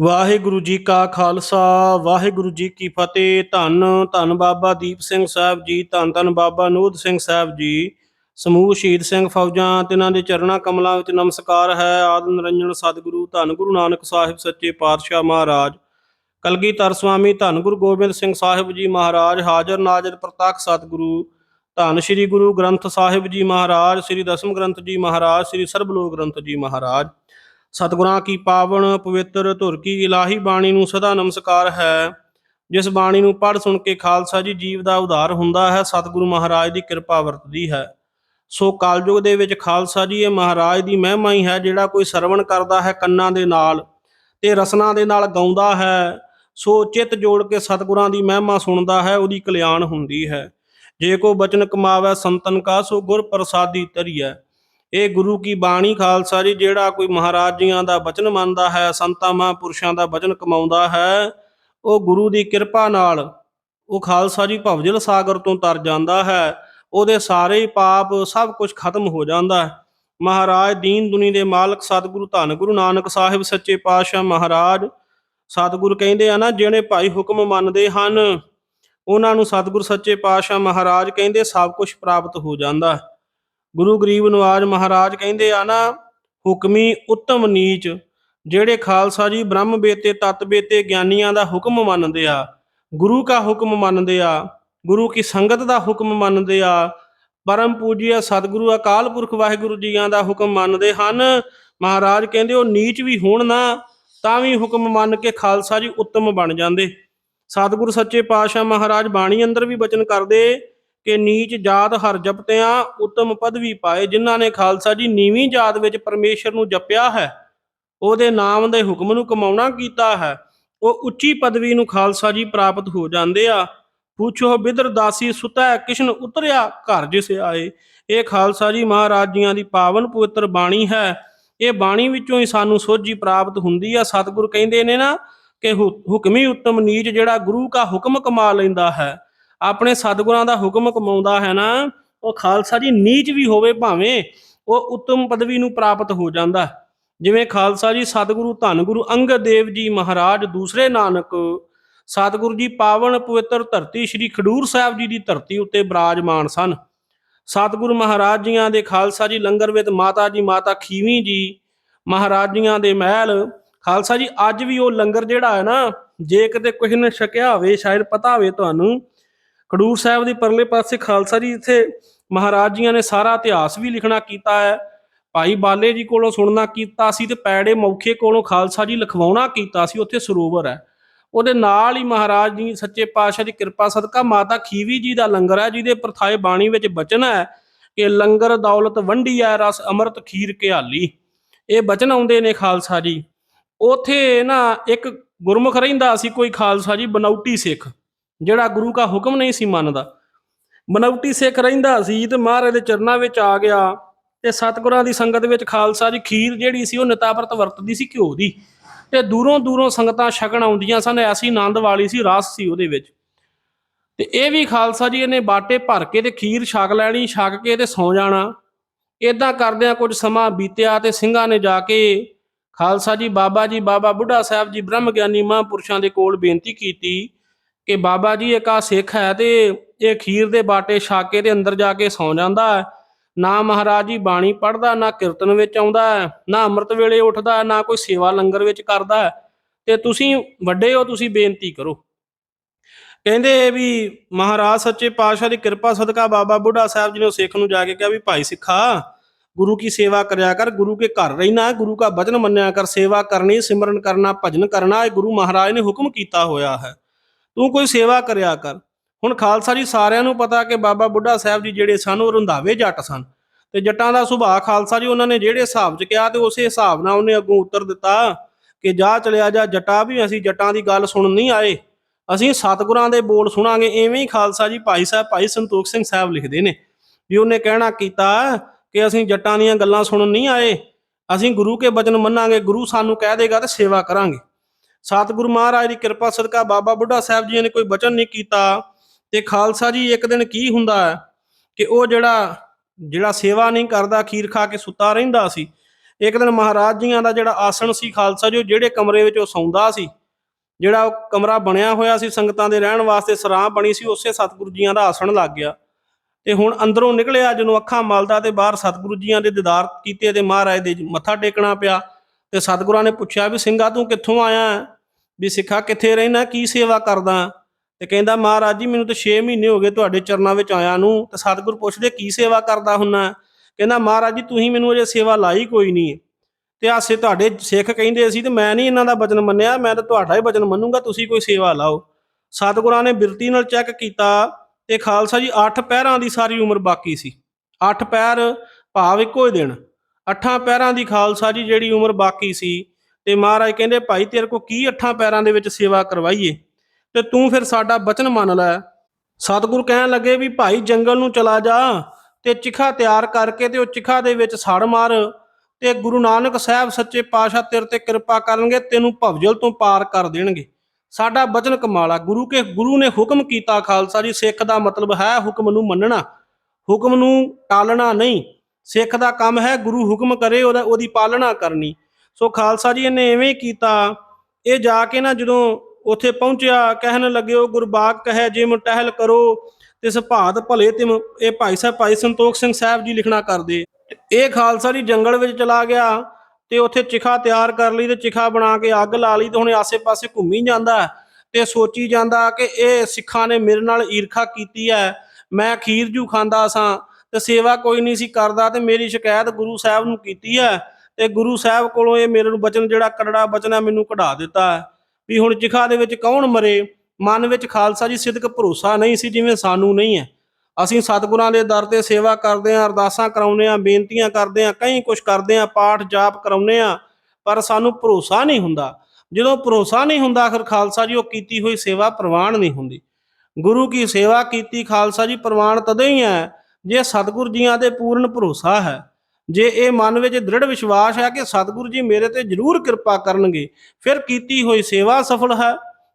ਵਾਹਿਗੁਰੂ ਜੀ ਕਾ ਖਾਲਸਾ, ਵਾਹਿਗੁਰੂ ਜੀ ਕੀ ਫਤਿਹ। ਧੰਨ ਧੰਨ ਬਾਬਾ ਦੀਪ ਸਿੰਘ ਸਾਹਿਬ ਜੀ, ਧੰਨ ਧੰਨ ਬਾਬਾ ਨੂਧ ਸਿੰਘ ਸਾਹਿਬ ਜੀ। ਸਮੂਹ ਸ਼ਹੀਦ ਸਿੰਘ ਫੌਜਾਂ, ਤਿਨਾਂ ਦੇ ਚਰਣਾ ਕਮਲਾਂ ਵਿੱਚ ਨਮਸਕਾਰ ਹੈ। ਆਦ ਨਿਰੰਜਨ ਸਤਿਗੁਰੂ, ਧੰਨ ਗੁਰੂ ਨਾਨਕ ਸਾਹਿਬ ਸੱਚੇ ਪਾਤਸ਼ਾਹ ਮਹਾਰਾਜ। ਕਲਗੀਧਰ ਸੁਆਮੀ ਧੰਨ ਗੁਰੂ ਗੋਬਿੰਦ ਸਿੰਘ ਸਾਹਿਬ ਜੀ ਮਹਾਰਾਜ। ਹਾਜ਼ਰ ਨਾਜ਼ਰ ਪ੍ਰਤੱਖ ਸਤਿਗੁਰੂ, ਧੰਨ ਸ੍ਰੀ ਗੁਰੂ ਗ੍ਰੰਥ ਸਾਹਿਬ ਜੀ ਮਹਾਰਾਜ। ਸ੍ਰੀ ਦਸਮ ਗ੍ਰੰਥ ਜੀ ਮਹਾਰਾਜ, ਸ੍ਰੀ ਸਰਬਲੋਕ ਗ੍ਰੰਥ ਜੀ ਮਹਾਰਾਜ। ਸਤਿਗੁਰਾਂ ਕੀ ਪਾਵਨ ਪਵਿੱਤਰ ਧੁਰ ਕੀ ਇਲਾਹੀ ਬਾਣੀ ਨੂੰ ਸਦਾ ਨਮਸਕਾਰ ਹੈ। ਜਿਸ ਬਾਣੀ ਨੂੰ ਪੜ੍ਹ ਸੁਣ ਕੇ ਖਾਲਸਾ ਜੀ ਜੀਵ ਦਾ ਉਧਾਰ ਹੁੰਦਾ ਹੈ, ਸਤਿਗੁਰੂ ਮਹਾਰਾਜ ਦੀ ਕਿਰਪਾ ਵਰਤਦੀ ਹੈ। ਸੋ ਕਾਲਯੁਗ ਦੇ ਵਿੱਚ ਖਾਲਸਾ ਜੀ ਇਹ ਮਹਾਰਾਜ ਦੀ ਮਹਿਮਾ ਹੀ ਹੈ, ਜਿਹੜਾ ਕੋਈ ਸਰਵਣ ਕਰਦਾ ਹੈ ਕੰਨਾਂ ਦੇ ਨਾਲ ਤੇ ਰਸਨਾ ਦੇ ਨਾਲ ਗਾਉਂਦਾ ਹੈ। ਸੋ ਚਿੱਤ ਜੋੜ ਕੇ ਸਤਿਗੁਰਾਂ ਦੀ ਮਹਿਮਾ ਸੁਣਦਾ ਹੈ, ਉਹਦੀ ਕਲਿਆਣ ਹੁੰਦੀ ਹੈ। ਜੇ ਕੋ ਬਚਨ ਕਮਾਵੇ ਸੰਤਨ ਕਾ, ਸੋ ਗੁਰ ਪ੍ਰਸਾਦੀ ਤਰੀਐ ਇਹ ਗੁਰੂ ਕੀ ਬਾਣੀ ਖਾਲਸਾ ਜੀ, ਜਿਹੜਾ ਕੋਈ ਮਹਾਰਾਜ ਜੀਆਂ ਦਾ ਬਚਨ ਮੰਨਦਾ ਹੈ, ਸੰਤਾਂ ਮਹਾਂਪੁਰਸ਼ਾਂ ਦਾ ਬਚਨ ਕਮਾਉਂਦਾ ਹੈ, ਉਹ ਗੁਰੂ ਦੀ ਕਿਰਪਾ ਨਾਲ ਉਹ ਖਾਲਸਾ ਜੀ ਭਵਜਲ ਸਾਗਰ ਤੋਂ ਤਰ ਜਾਂਦਾ ਹੈ, ਉਹਦੇ ਸਾਰੇ ਪਾਪ ਸਭ ਕੁਝ ਖਤਮ ਹੋ ਜਾਂਦਾ ਹੈ। ਮਹਾਰਾਜ ਦੀਨ ਦੁਨੀ ਦੇ ਮਾਲਕ ਸਤਿਗੁਰੂ ਧੰਨ ਗੁਰੂ ਨਾਨਕ ਸਾਹਿਬ ਸੱਚੇ ਪਾਤਸ਼ਾਹ ਮਹਾਰਾਜ, ਸਤਿਗੁਰ ਕਹਿੰਦੇ ਆ ਨਾ, ਜਿਹੜੇ ਭਾਈ ਹੁਕਮ ਮੰਨਦੇ ਹਨ, ਉਹਨਾਂ ਨੂੰ ਸਤਿਗੁਰ ਸੱਚੇ ਪਾਤਸ਼ਾਹ ਮਹਾਰਾਜ ਕਹਿੰਦੇ ਸਭ ਕੁਝ ਪ੍ਰਾਪਤ ਹੋ ਜਾਂਦਾ ਹੈ। ਗੁਰੂ ਗਰੀਬ ਨਵਾਜ ਮਹਾਰਾਜ ਕਹਿੰਦੇ ਆ ਨਾ, ਹੁਕਮੀ ਉੱਤਮ ਨੀਚ, ਜਿਹੜੇ ਖਾਲਸਾ ਜੀ ਬ੍ਰਹਮ ਬੇਤੇ, ਤਤ ਬੇਤੇ ਗਿਆਨੀਆਂ ਦਾ ਹੁਕਮ ਮੰਨਦੇ ਆ, ਗੁਰੂ ਕਾ ਹੁਕਮ ਮੰਨਦੇ ਆ, ਗੁਰੂ ਕੀ ਸੰਗਤ ਦਾ ਹੁਕਮ ਮੰਨਦੇ ਆ, ਪਰਮ ਪੂਜੀਆ ਸਤਿਗੁਰੂ ਅਕਾਲ ਪੁਰਖ ਵਾਹਿਗੁਰੂ ਜੀਆਂ ਦਾ ਹੁਕਮ ਮੰਨਦੇ ਹਨ। ਮਹਾਰਾਜ ਕਹਿੰਦੇ, ਉਹ ਨੀਚ ਵੀ ਹੋਣ ਨਾ, ਤਾਂ ਵੀ ਹੁਕਮ ਮੰਨ ਕੇ ਖਾਲਸਾ ਜੀ ਉੱਤਮ ਬਣ ਜਾਂਦੇ। ਸਤਿਗੁਰੂ ਸੱਚੇ ਪਾਤਸ਼ਾਹ ਮਹਾਰਾਜ ਬਾਣੀ ਅੰਦਰ ਵੀ ਬਚਨ ਕਰਦੇ ਕਿ ਨੀਚ ਜਾਤ ਹਰ ਜਪਤਿਆਂ ਉੱਤਮ ਪਦਵੀ ਪਾਏ, ਜਿਨ੍ਹਾਂ ਨੇ ਖਾਲਸਾ ਜੀ ਨੀਵੀਂ ਜਾਤ ਵਿੱਚ ਪਰਮੇਸ਼ਰ ਨੂੰ ਜਪਿਆ ਹੈ। ਉਹਦੇ ਨਾਮ ਦੇ ਹੁਕਮ ਨੂੰ ਕਮਾਉਣਾ ਕੀਤਾ ਹੈ। ਉਹ ਉੱਚੀ ਪਦਵੀ ਨੂੰ ਖਾਲਸਾ ਜੀ ਪ੍ਰਾਪਤ ਹੋ ਜਾਂਦੇ ਆ। ਪੁੱਛੋ, ਬਿਦਰ ਦਾਸੀ ਸੁਤੈ ਕਿਸ਼ਨ ਉਤਰਿਆ ਘਰ ਜਿਸ ਆਏ। ਇਹ ਖਾਲਸਾ ਜੀ ਮਹਾਰਾਜ ਜੀਆਂ ਦੀ ਪਾਵਨ ਪਵਿੱਤਰ ਬਾਣੀ ਹੈ। ਇਹ ਬਾਣੀ ਵਿੱਚੋਂ ਹੀ ਸਾਨੂੰ ਸੋਝੀ ਪ੍ਰਾਪਤ ਹੁੰਦੀ ਆ। ਸਤਿਗੁਰ ਕਹਿੰਦੇ ਨੇ ਨਾ ਕਿ ਹੁ- ਹੁਕਮੀ ਉੱਤਮ ਨੀਚ ਜਿਹੜਾ ਗੁਰੂ ਕਾ ਹੁਕਮ ਕਮਾ ਲੈਂਦਾ ਹੈ। ਆਪਣੇ ਸਤਿਗੁਰਾਂ ਦਾ ਹੁਕਮ ਕਮਾਉਂਦਾ ਹੈ ਨਾ, ਉਹ ਖਾਲਸਾ ਜੀ ਨੀਚ ਵੀ ਹੋਵੇ ਭਾਵੇਂ ਉਹ ਉੱਤਮ ਪਦਵੀ ਨੂੰ ਪ੍ਰਾਪਤ ਹੋ ਜਾਂਦਾ ਜਿਵੇਂ ਖਾਲਸਾ ਜੀ ਸਤਿਗੁਰੂ ਧੰਨ ਗੁਰੂ ਅੰਗਦ ਦੇਵ ਜੀ ਮਹਾਰਾਜ, ਦੂਸਰੇ ਨਾਨਕ ਸਤਿਗੁਰੂ ਜੀ ਪਾਵਨ ਪਵਿੱਤਰ ਧਰਤੀ ਸ੍ਰੀ ਖਡੂਰ ਸਾਹਿਬ ਜੀ ਦੀ ਧਰਤੀ ਉੱਤੇ ਬਿਰਾਜਮਾਨ ਸਨ। ਸਤਿਗੁਰੂ ਮਹਾਰਾਜ ਜੀਆਂ ਦੇ ਖਾਲਸਾ ਜੀ ਲੰਗਰ ਵਿੱਚ ਮਾਤਾ ਜੀ, ਮਾਤਾ ਖੀਵੀ ਜੀ ਮਹਾਰਾਜ ਜੀਆਂ ਦੇ ਮਹਿਲ, ਖਾਲਸਾ ਜੀ ਅੱਜ ਵੀ ਉਹ ਲੰਗਰ ਜਿਹੜਾ ਹੈ ਨਾ, ਜੇ ਕਿਤੇ ਕਿਸੇ ਨੇ ਛਕਿਆ ਹੋਵੇ, ਸ਼ਾਇਦ ਪਤਾ ਹੋਵੇ ਤੁਹਾਨੂੰ ਖਡੂਰ ਸਾਹਿਬ ਦੇ ਪਰਲੇ ਪਾਸੇ ਖਾਲਸਾ ਜੀ ਇੱਥੇ ਮਹਾਰਾਜ ਜੀਆਂ ਨੇ ਸਾਰਾ ਇਤਿਹਾਸ ਵੀ ਲਿਖਣਾ ਕੀਤਾ ਹੈ। ਭਾਈ ਬਾਲੇ ਜੀ ਕੋਲੋਂ ਸੁਣਨਾ ਕੀਤਾ ਸੀ ਤੇ ਪੈੜੇ ਮੌਖੇ ਕੋਲੋਂ ਖਾਲਸਾ ਜੀ ਲਿਖਵਾਉਣਾ ਕੀਤਾ ਸੀ, ਉੱਥੇ ਸਰੋਵਰ ਹੈ। ਉਹਦੇ ਨਾਲ ਹੀ ਮਹਾਰਾਜ ਜੀ ਸੱਚੇ ਪਾਤਸ਼ਾਹ ਦੀ ਕਿਰਪਾ ਸਦਕਾ ਮਾਤਾ ਖੀਵੀ ਜੀ ਦਾ ਲੰਗਰ ਹੈ, ਜਿਹਦੇ ਪ੍ਰਥਾਏ ਬਾਣੀ ਵਿੱਚ ਬਚਨ ਹੈ ਕਿ ਲੰਗਰ ਦੌਲਤ ਵੰਡੀ ਹੈ ਰਸ ਅੰਮ੍ਰਿਤ ਖੀਰ ਘਿਆਲੀ। ਇਹ ਬਚਨ ਆਉਂਦੇ ਨੇ ਖਾਲਸਾ ਜੀ। ਉਥੇ ਨਾ ਇੱਕ ਗੁਰਮੁਖ ਰਹਿੰਦਾ ਸੀ, ਕੋਈ ਖਾਲਸਾ ਜੀ, ਬਨੌਟੀ ਸਿੱਖ। ਜਿਹੜਾ ਗੁਰੂ ਕਾ ਹੁਕਮ ਨਹੀਂ ਸੀ ਮੰਨਦਾ। ਬਨੌਟੀ ਸਿੱਖ ਰਹਿੰਦਾ ਸੀ ਤੇ ਮਹਾਰਾਜ ਦੇ ਚਰਨਾਂ ਵਿੱਚ ਆ ਗਿਆ ਤੇ ਸਤਿਗੁਰਾਂ ਦੀ ਸੰਗਤ ਵਿੱਚ ਖਾਲਸਾ ਜੀ ਖੀਰ ਜਿਹੜੀ ਸੀ ਉਹ ਨਿਤਾਪਰਤ ਵਰਤਦੀ ਸੀ ਘਿਓ ਦੀ ਤੇ ਦੂਰੋਂ ਦੂਰੋਂ ਸੰਗਤਾਂ ਛਕਣ ਆਉਂਦੀਆਂ ਸਨ, ਐਸੀ ਆਨੰਦ ਵਾਲੀ ਸੀ, ਰਸ ਸੀ ਉਹਦੇ ਵਿੱਚ। ਤੇ ਇਹ ਵੀ ਖਾਲਸਾ ਜੀ ਨੇ ਬਾਟੇ ਭਰ ਕੇ ਤੇ ਖੀਰ ਛਕ ਲੈਣੀ, ਛਕ ਕੇ ਤੇ ਸੌ ਜਾਣਾ। ਇਦਾਂ ਕਰਦਿਆਂ ਕੁਝ ਸਮਾਂ ਬੀਤਿਆ ਤੇ ਸਿੰਘਾਂ ਨੇ ਜਾ ਕੇ ਖਾਲਸਾ ਜੀ ਬਾਬਾ ਜੀ, ਬਾਬਾ ਬੁੱਢਾ ਸਾਹਿਬ ਜੀ ਬ੍ਰਹਮ ਗਿਆਨੀ ਮਹਾਂਪੁਰਸ਼ਾਂ ਦੇ ਕੋਲ ਬੇਨਤੀ ਕੀਤੀ ਕਿ ਬਾਬਾ ਜੀ ਇੱਕ ਆ ਸਿੱਖ ਹੈ ਤੇ ਇਹ ਖੀਰ ਦੇ ਬਾਟੇ ਛਾਕੇ ਦੇ ਅੰਦਰ ਜਾ ਕੇ ਸੌ ਜਾਂਦਾ ਹੈ। ਨਾ ਮਹਾਰਾਜ ਜੀ ਬਾਣੀ ਪੜ੍ਹਦਾ ਨਾ ਕੀਰਤਨ ਵਿੱਚ ਆਉਂਦਾ ਹੈ, ਨਾ ਅੰਮ੍ਰਿਤ ਵੇਲੇ ਉੱਠਦਾ ਹੈ, ਨਾ ਕੋਈ ਸੇਵਾ ਲੰਗਰ ਵਿੱਚ ਕਰਦਾ ਤੇ ਤੁਸੀਂ ਵੱਡੇ ਹੋ ਤੁਸੀਂ ਬੇਨਤੀ ਕਰੋ। ਕਹਿੰਦੇ ਵੀ ਮਹਾਰਾਜ ਸੱਚੇ ਪਾਤਸ਼ਾਹ ਦੀ ਕਿਰਪਾ ਸਦਕਾ ਬਾਬਾ ਬੁੱਢਾ ਸਾਹਿਬ ਜੀ ਨੇ ਸਿੱਖ ਨੂੰ ਜਾ ਕੇ ਕਿਹਾ ਵੀ ਭਾਈ ਸਿੱਖਾ ਗੁਰੂ ਕੀ ਸੇਵਾ ਕਰਿਆ ਕਰ ਗੁਰੂ ਕੇ ਘਰ ਰਹਿਣਾ ਗੁਰੂ ਕਾ ਬਚਨ ਮੰਨਿਆ ਕਰ ਸੇਵਾ ਕਰਨੀ ਸਿਮਰਨ ਕਰਨਾ ਭਜਨ ਕਰਨਾ ਇਹ ਗੁਰੂ ਮਹਾਰਾਜ ਨੇ ਹੁਕਮ ਕੀਤਾ ਹੋਇਆ ਹੈ। ਤੂੰ ਕੋਈ ਸੇਵਾ ਕਰਿਆ ਕਰ। ਹੁਣ ਖਾਲਸਾ ਜੀ ਸਾਰਿਆਂ ਨੂੰ ਪਤਾ ਕਿ ਬਾਬਾ ਬੁੱਢਾ ਸਾਹਿਬ ਜੀ ਜਿਹੜੇ ਸਨ, ਉਹ ਰੰਧਾਵੇ ਜੱਟ ਸਨ। ਤੇ ਜੱਟਾਂ ਦਾ ਸੁਭਾਅ ਖਾਲਸਾ ਜੀ ਉਹਨਾਂ ਨੇ ਜਿਹੜੇ ਹਿਸਾਬ 'ਚ ਕਿਹਾ ਤੇ ਉਸੇ ਹਿਸਾਬ ਨਾਲ ਉਹਨੇ ਅੱਗੋਂ ਉੱਤਰ ਦਿੱਤਾ ਕਿ ਜਾ ਚਲਿਆ ਜਾ ਜੱਟਾ ਵੀ ਅਸੀਂ ਜੱਟਾਂ ਦੀ ਗੱਲ ਸੁਣਨ ਨਹੀਂ ਆਏ। ਅਸੀਂ ਸਤਿਗੁਰਾਂ ਦੇ ਬੋਲ ਸੁਣਾਂਗੇ, ਐਵੇਂ ਹੀ ਖਾਲਸਾ ਜੀ ਭਾਈ ਸਾਹਿਬ ਭਾਈ ਸੰਤੋਖ ਸਿੰਘ ਸਾਹਿਬ ਲਿਖਦੇ ਨੇ ਵੀ ਉਹਨੇ ਕਹਿਣਾ ਕੀਤਾ ਕਿ ਅਸੀਂ ਜੱਟਾਂ ਦੀਆਂ ਗੱਲਾਂ ਸੁਣਨ ਨਹੀਂ ਆਏ। ਅਸੀਂ ਗੁਰੂ ਕੇ ਬਚਨ ਮੰਨਾਂਗੇ, ਗੁਰੂ ਸਾਨੂੰ ਕਹਿ ਦੇਗਾ ਤੇ ਸੇਵਾ ਕਰਾਂਗੇ। ਸਤਿਗੁਰੂ ਮਹਾਰਾਜ ਦੀ ਕਿਰਪਾ ਸਦਕਾ ਬਾਬਾ ਬੁੱਢਾ ਸਾਹਿਬ ਜੀ ਨੇ ਕੋਈ ਬਚਨ ਨਹੀਂ ਕੀਤਾ। ਤੇ ਖਾਲਸਾ ਜੀ, ਇੱਕ ਦਿਨ ਕੀ ਹੁੰਦਾ ਹੈ ਕਿ ਉਹ ਜਿਹੜਾ ਜਿਹੜਾ ਸੇਵਾ ਨਹੀਂ ਕਰਦਾ, ਖੀਰ ਖਾ ਕੇ ਸੁੱਤਾ ਰਹਿੰਦਾ ਸੀ। ਇੱਕ ਦਿਨ ਮਹਾਰਾਜ ਜੀਆਂ ਦਾ ਜਿਹੜਾ ਆਸਣ ਸੀ ਖਾਲਸਾ ਜੀ, ਉਹ ਜਿਹੜੇ ਕਮਰੇ ਵਿੱਚ ਉਹ ਸੌਂਦਾ ਸੀ। ਜਿਹੜਾ ਉਹ ਕਮਰਾ ਬਣਿਆ ਹੋਇਆ ਸੀ, ਸੰਗਤਾਂ ਦੇ ਰਹਿਣ ਵਾਸਤੇ ਸਰਾਂ ਬਣੀ ਸੀ, ਉਸੇ ਸਤਿਗੁਰੂ ਜੀਆਂ ਦਾ ਆਸਣ ਲੱਗ ਗਿਆ। ਤੇ ਹੁਣ ਅੰਦਰੋਂ ਨਿਕਲਿਆ, ਜਦੋਂ ਅੱਖਾਂ ਮਲਦਾ ਤੇ ਬਾਹਰ ਸਤਿਗੁਰੂ ਜੀਆਂ ਦੇ ਦੀਦਾਰ ਕੀਤੇ ਤੇ ਮਹਾਰਾਜ ਦੇ ਮੱਥਾ ਟੇਕਣਾ ਪਿਆ। ਤੇ ਸਤਿਗੁਰਾਂ ਨੇ ਪੁੱਛਿਆ ਵੀ ਸਿੰਘਾ ਤੂੰ ਕਿੱਥੋਂ ਆਇਆ ਹੈ? ਵੀ ਸਿੱਖਾ ਕਿੱਥੇ ਰਹਿਣਾ, ਕੀ ਸੇਵਾ ਕਰਦਾ? ਤੇ ਕਹਿੰਦਾ, ਮਹਾਰਾਜ ਜੀ, ਮੈਨੂੰ ਤਾਂ 6 ਮਹੀਨੇ ਹੋ ਗਏ ਤੁਹਾਡੇ ਚਰਨਾਂ ਵਿੱਚ ਆਇਆ ਨੂੰ, ਤੇ ਸਤਿਗੁਰ ਪੁੱਛਦੇ, ਕੀ ਸੇਵਾ ਕਰਦਾ ਹੁੰਨਾ? ਕਹਿੰਦਾ, ਮਹਾਰਾਜ ਜੀ, ਤੁਸੀਂ ਮੈਨੂੰ ਅਜੇ ਸੇਵਾ ਲਾਈ ਕੋਈ ਨਹੀਂ। ਹੈ ਤੇ ਆਸੇ ਤੁਹਾਡੇ ਸਿੱਖ ਕਹਿੰਦੇ ਸੀ, ਤੇ ਮੈਂ ਨਹੀਂ ਇਹਨਾਂ ਦਾ ਬਚਨ ਮੰਨਿਆ, ਮੈਂ ਤਾਂ ਤੁਹਾਡਾ ਹੀ ਬਚਨ ਮੰਨੂਗਾ, ਤੁਸੀਂ ਕੋਈ ਸੇਵਾ ਲਾਓ। ਸਤਿਗੁਰਾਂ ਨੇ ਬਿਰਤੀ ਨਾਲ ਚੈੱਕ ਕੀਤਾ, ਤੇ ਖਾਲਸਾ ਜੀ 8 ਪਹਿਰਾਂ ਦੀ ਸਾਰੀ ਉਮਰ ਬਾਕੀ ਸੀ। 8 ਪਹਿਰ ਭਾਵ ਇੱਕੋ ਹੀ ਦਿਨ। ਅੱਠਾਂ ਪੈਰਾਂ ਦੀ ਖਾਲਸਾ ਜੀ, ਜਿਹੜੀ ਉਮਰ ਬਾਕੀ ਸੀ ਤੇ ਮਹਾਰਾਜ ਕਹਿੰਦੇ, ਭਾਈ, ਤੇਰੇ ਕੋ ਕੀ ਅੱਠਾਂ ਪੈਰਾਂ ਦੇ ਵਿੱਚ ਸੇਵਾ ਕਰਵਾਈਏ? ਤੇ ਤੂੰ ਫਿਰ ਸਾਡਾ ਬਚਨ ਮੰਨ ਲੈ। ਸਤਿਗੁਰ ਕਹਿਣ ਲੱਗੇ ਵੀ, ਭਾਈ, ਜੰਗਲ ਨੂੰ ਚਲਾ ਜਾ ਤੇ ਚਿਖਾ ਤਿਆਰ ਕਰਕੇ ਤੇ ਉਹ ਚਿਖਾ ਦੇ ਵਿੱਚ ਸੜ ਮਾਰ ਤੇ ਗੁਰੂ ਨਾਨਕ ਸਾਹਿਬ ਸੱਚੇ ਪਾਤਸ਼ਾਹ ਤੇਰੇ ਤੇ ਕਿਰਪਾ ਕਰਨਗੇ, ਤੈਨੂੰ ਭਵਜਲ ਤੋਂ ਪਾਰ ਕਰ ਦੇਣਗੇ। ਸਾਡਾ ਬਚਨ ਕਮਾਲਾ ਗੁਰੂ ਕੇ, ਗੁਰੂ ਨੇ ਹੁਕਮ ਕੀਤਾ ਖਾਲਸਾ ਜੀ, ਸਿੱਖ ਦਾ ਮਤਲਬ ਹੈ ਹੁਕਮ ਨੂੰ ਮੰਨਣਾ। ਹੁਕਮ ਨੂੰ ਟਾਲਣਾ ਨਹੀਂ। ਸਿੱਖ ਦਾ ਕੰਮ ਹੈ, ਗੁਰੂ ਹੁਕਮ ਕਰੇ, ਉਹਦਾ, ਉਹਦੀ ਪਾਲਣਾ ਕਰਨੀ। ਸੋ ਖਾਲਸਾ ਜੀ, ਇਹਨੇ ਐਵੇਂ ਕੀਤਾ। ਇਹ ਜਾ ਕੇ ਨਾ ਜਦੋਂ ਉੱਥੇ ਪਹੁੰਚਿਆ, ਕਹਿਣ ਲੱਗੇ ਉਹ ਗੁਰਬਾਗ ਕਹੇ, ਜਿਮ ਟਹਿਲ ਕਰੋ, ਤਿਸ ਭਾਤ ਭਲੇ ਤਿਮ, ਇਹ ਭਾਈ ਸਾਹਿਬ ਭਾਈ ਸੰਤੋਖ ਸਿੰਘ ਸਾਹਿਬ ਜੀ ਲਿਖਣਾ ਕਰਦੇ। ਇਹ ਖਾਲਸਾ ਜੀ ਜੰਗਲ ਵਿੱਚ ਚਲਾ ਗਿਆ ਤੇ ਉੱਥੇ ਚਿਖਾ ਤਿਆਰ ਕਰ ਲਈ ਤੇ ਚਿਖਾ ਬਣਾ ਕੇ ਅੱਗ ਲਾ ਲਈ ਤੇ ਹੁਣ ਆਸੇ-ਪਾਸੇ ਘੁੰਮੀ ਜਾਂਦਾ ਤੇ ਸੋਚੀ ਜਾਂਦਾ ਕਿ ਇਹ ਸਿੱਖਾਂ ਨੇ ਮੇਰੇ ਨਾਲ ਈਰਖਾ ਕੀਤੀ ਹੈ। ਮੈਂ ਖੀਰ ਜੂ ਖਾਂਦਾ ਸਾਂ ਤੇ ਸੇਵਾ ਕੋਈ ਨਹੀਂ ਸੀ ਕਰਦਾ ਤੇ ਮੇਰੀ ਸ਼ਿਕਾਇਤ ਗੁਰੂ ਸਾਹਿਬ ਨੂੰ ਕੀਤੀ ਹੈ। ਤੇ ਗੁਰੂ ਸਾਹਿਬ ਕੋਲੋਂ ਇਹ ਮੇਰੇ ਨੂੰ ਬਚਨ ਜਿਹੜਾ ਕਰੜਾ ਬਚਨ ਹੈ ਮੈਨੂੰ ਕਢਾ ਦਿੱਤਾ ਹੈ। ਵੀ ਹੁਣ ਚਿਖਾ ਦੇ ਵਿੱਚ ਕੌਣ ਮਰੇ? ਮਨ ਵਿੱਚ ਖਾਲਸਾ ਜੀ ਸਿੱਧਕ ਭਰੋਸਾ ਨਹੀਂ ਸੀ ਜਿਵੇਂ ਸਾਨੂੰ ਨਹੀਂ ਹੈ। ਅਸੀਂ ਸਤਿਗੁਰਾਂ ਦੇ ਦਰ ਤੇ ਸੇਵਾ ਕਰਦੇ ਆਂ ਅਰਦਾਸਾਂ ਕਰਾਉਂਦੇ ਆਂ ਬੇਨਤੀਆਂ ਕਰਦੇ ਆਂ ਕਈ ਕੁਝ ਕਰਦੇ ਆਂ ਪਾਠ ਜਾਪ ਕਰਾਉਂਦੇ ਆਂ ਪਰ ਸਾਨੂੰ ਭਰੋਸਾ ਨਹੀਂ ਹੁੰਦਾ। ਜਦੋਂ ਭਰੋਸਾ ਨਹੀਂ ਹੁੰਦਾ ਫਿਰ ਖਾਲਸਾ ਜੀ ਉਹ ਕੀਤੀ ਹੋਈ ਸੇਵਾ ਪ੍ਰਵਾਨ ਨਹੀਂ ਹੁੰਦੀ। ਗੁਰੂ ਕੀ ਸੇਵਾ ਕੀਤੀ, ਖਾਲਸਾ ਜੀ ਪ੍ਰਵਾਨ ਤਦੋਂ ਹੀ ਹੈ, ਜੇ ਸਤਿਗੁਰ ਜੀਆਂ ਦੇ ਪੂਰਨ ਭਰੋਸਾ ਹੈ। ਜੇ ਇਹ ਮਨ ਵਿੱਚ ਦ੍ਰਿੜ ਵਿਸ਼ਵਾਸ ਹੈ ਕਿ ਸਤਿਗੁਰੂ ਜੀ ਮੇਰੇ ਤੇ ਜ਼ਰੂਰ ਕਿਰਪਾ ਕਰਨਗੇ, ਫਿਰ ਕੀਤੀ ਹੋਈ ਸੇਵਾ ਸਫਲ ਹੈ,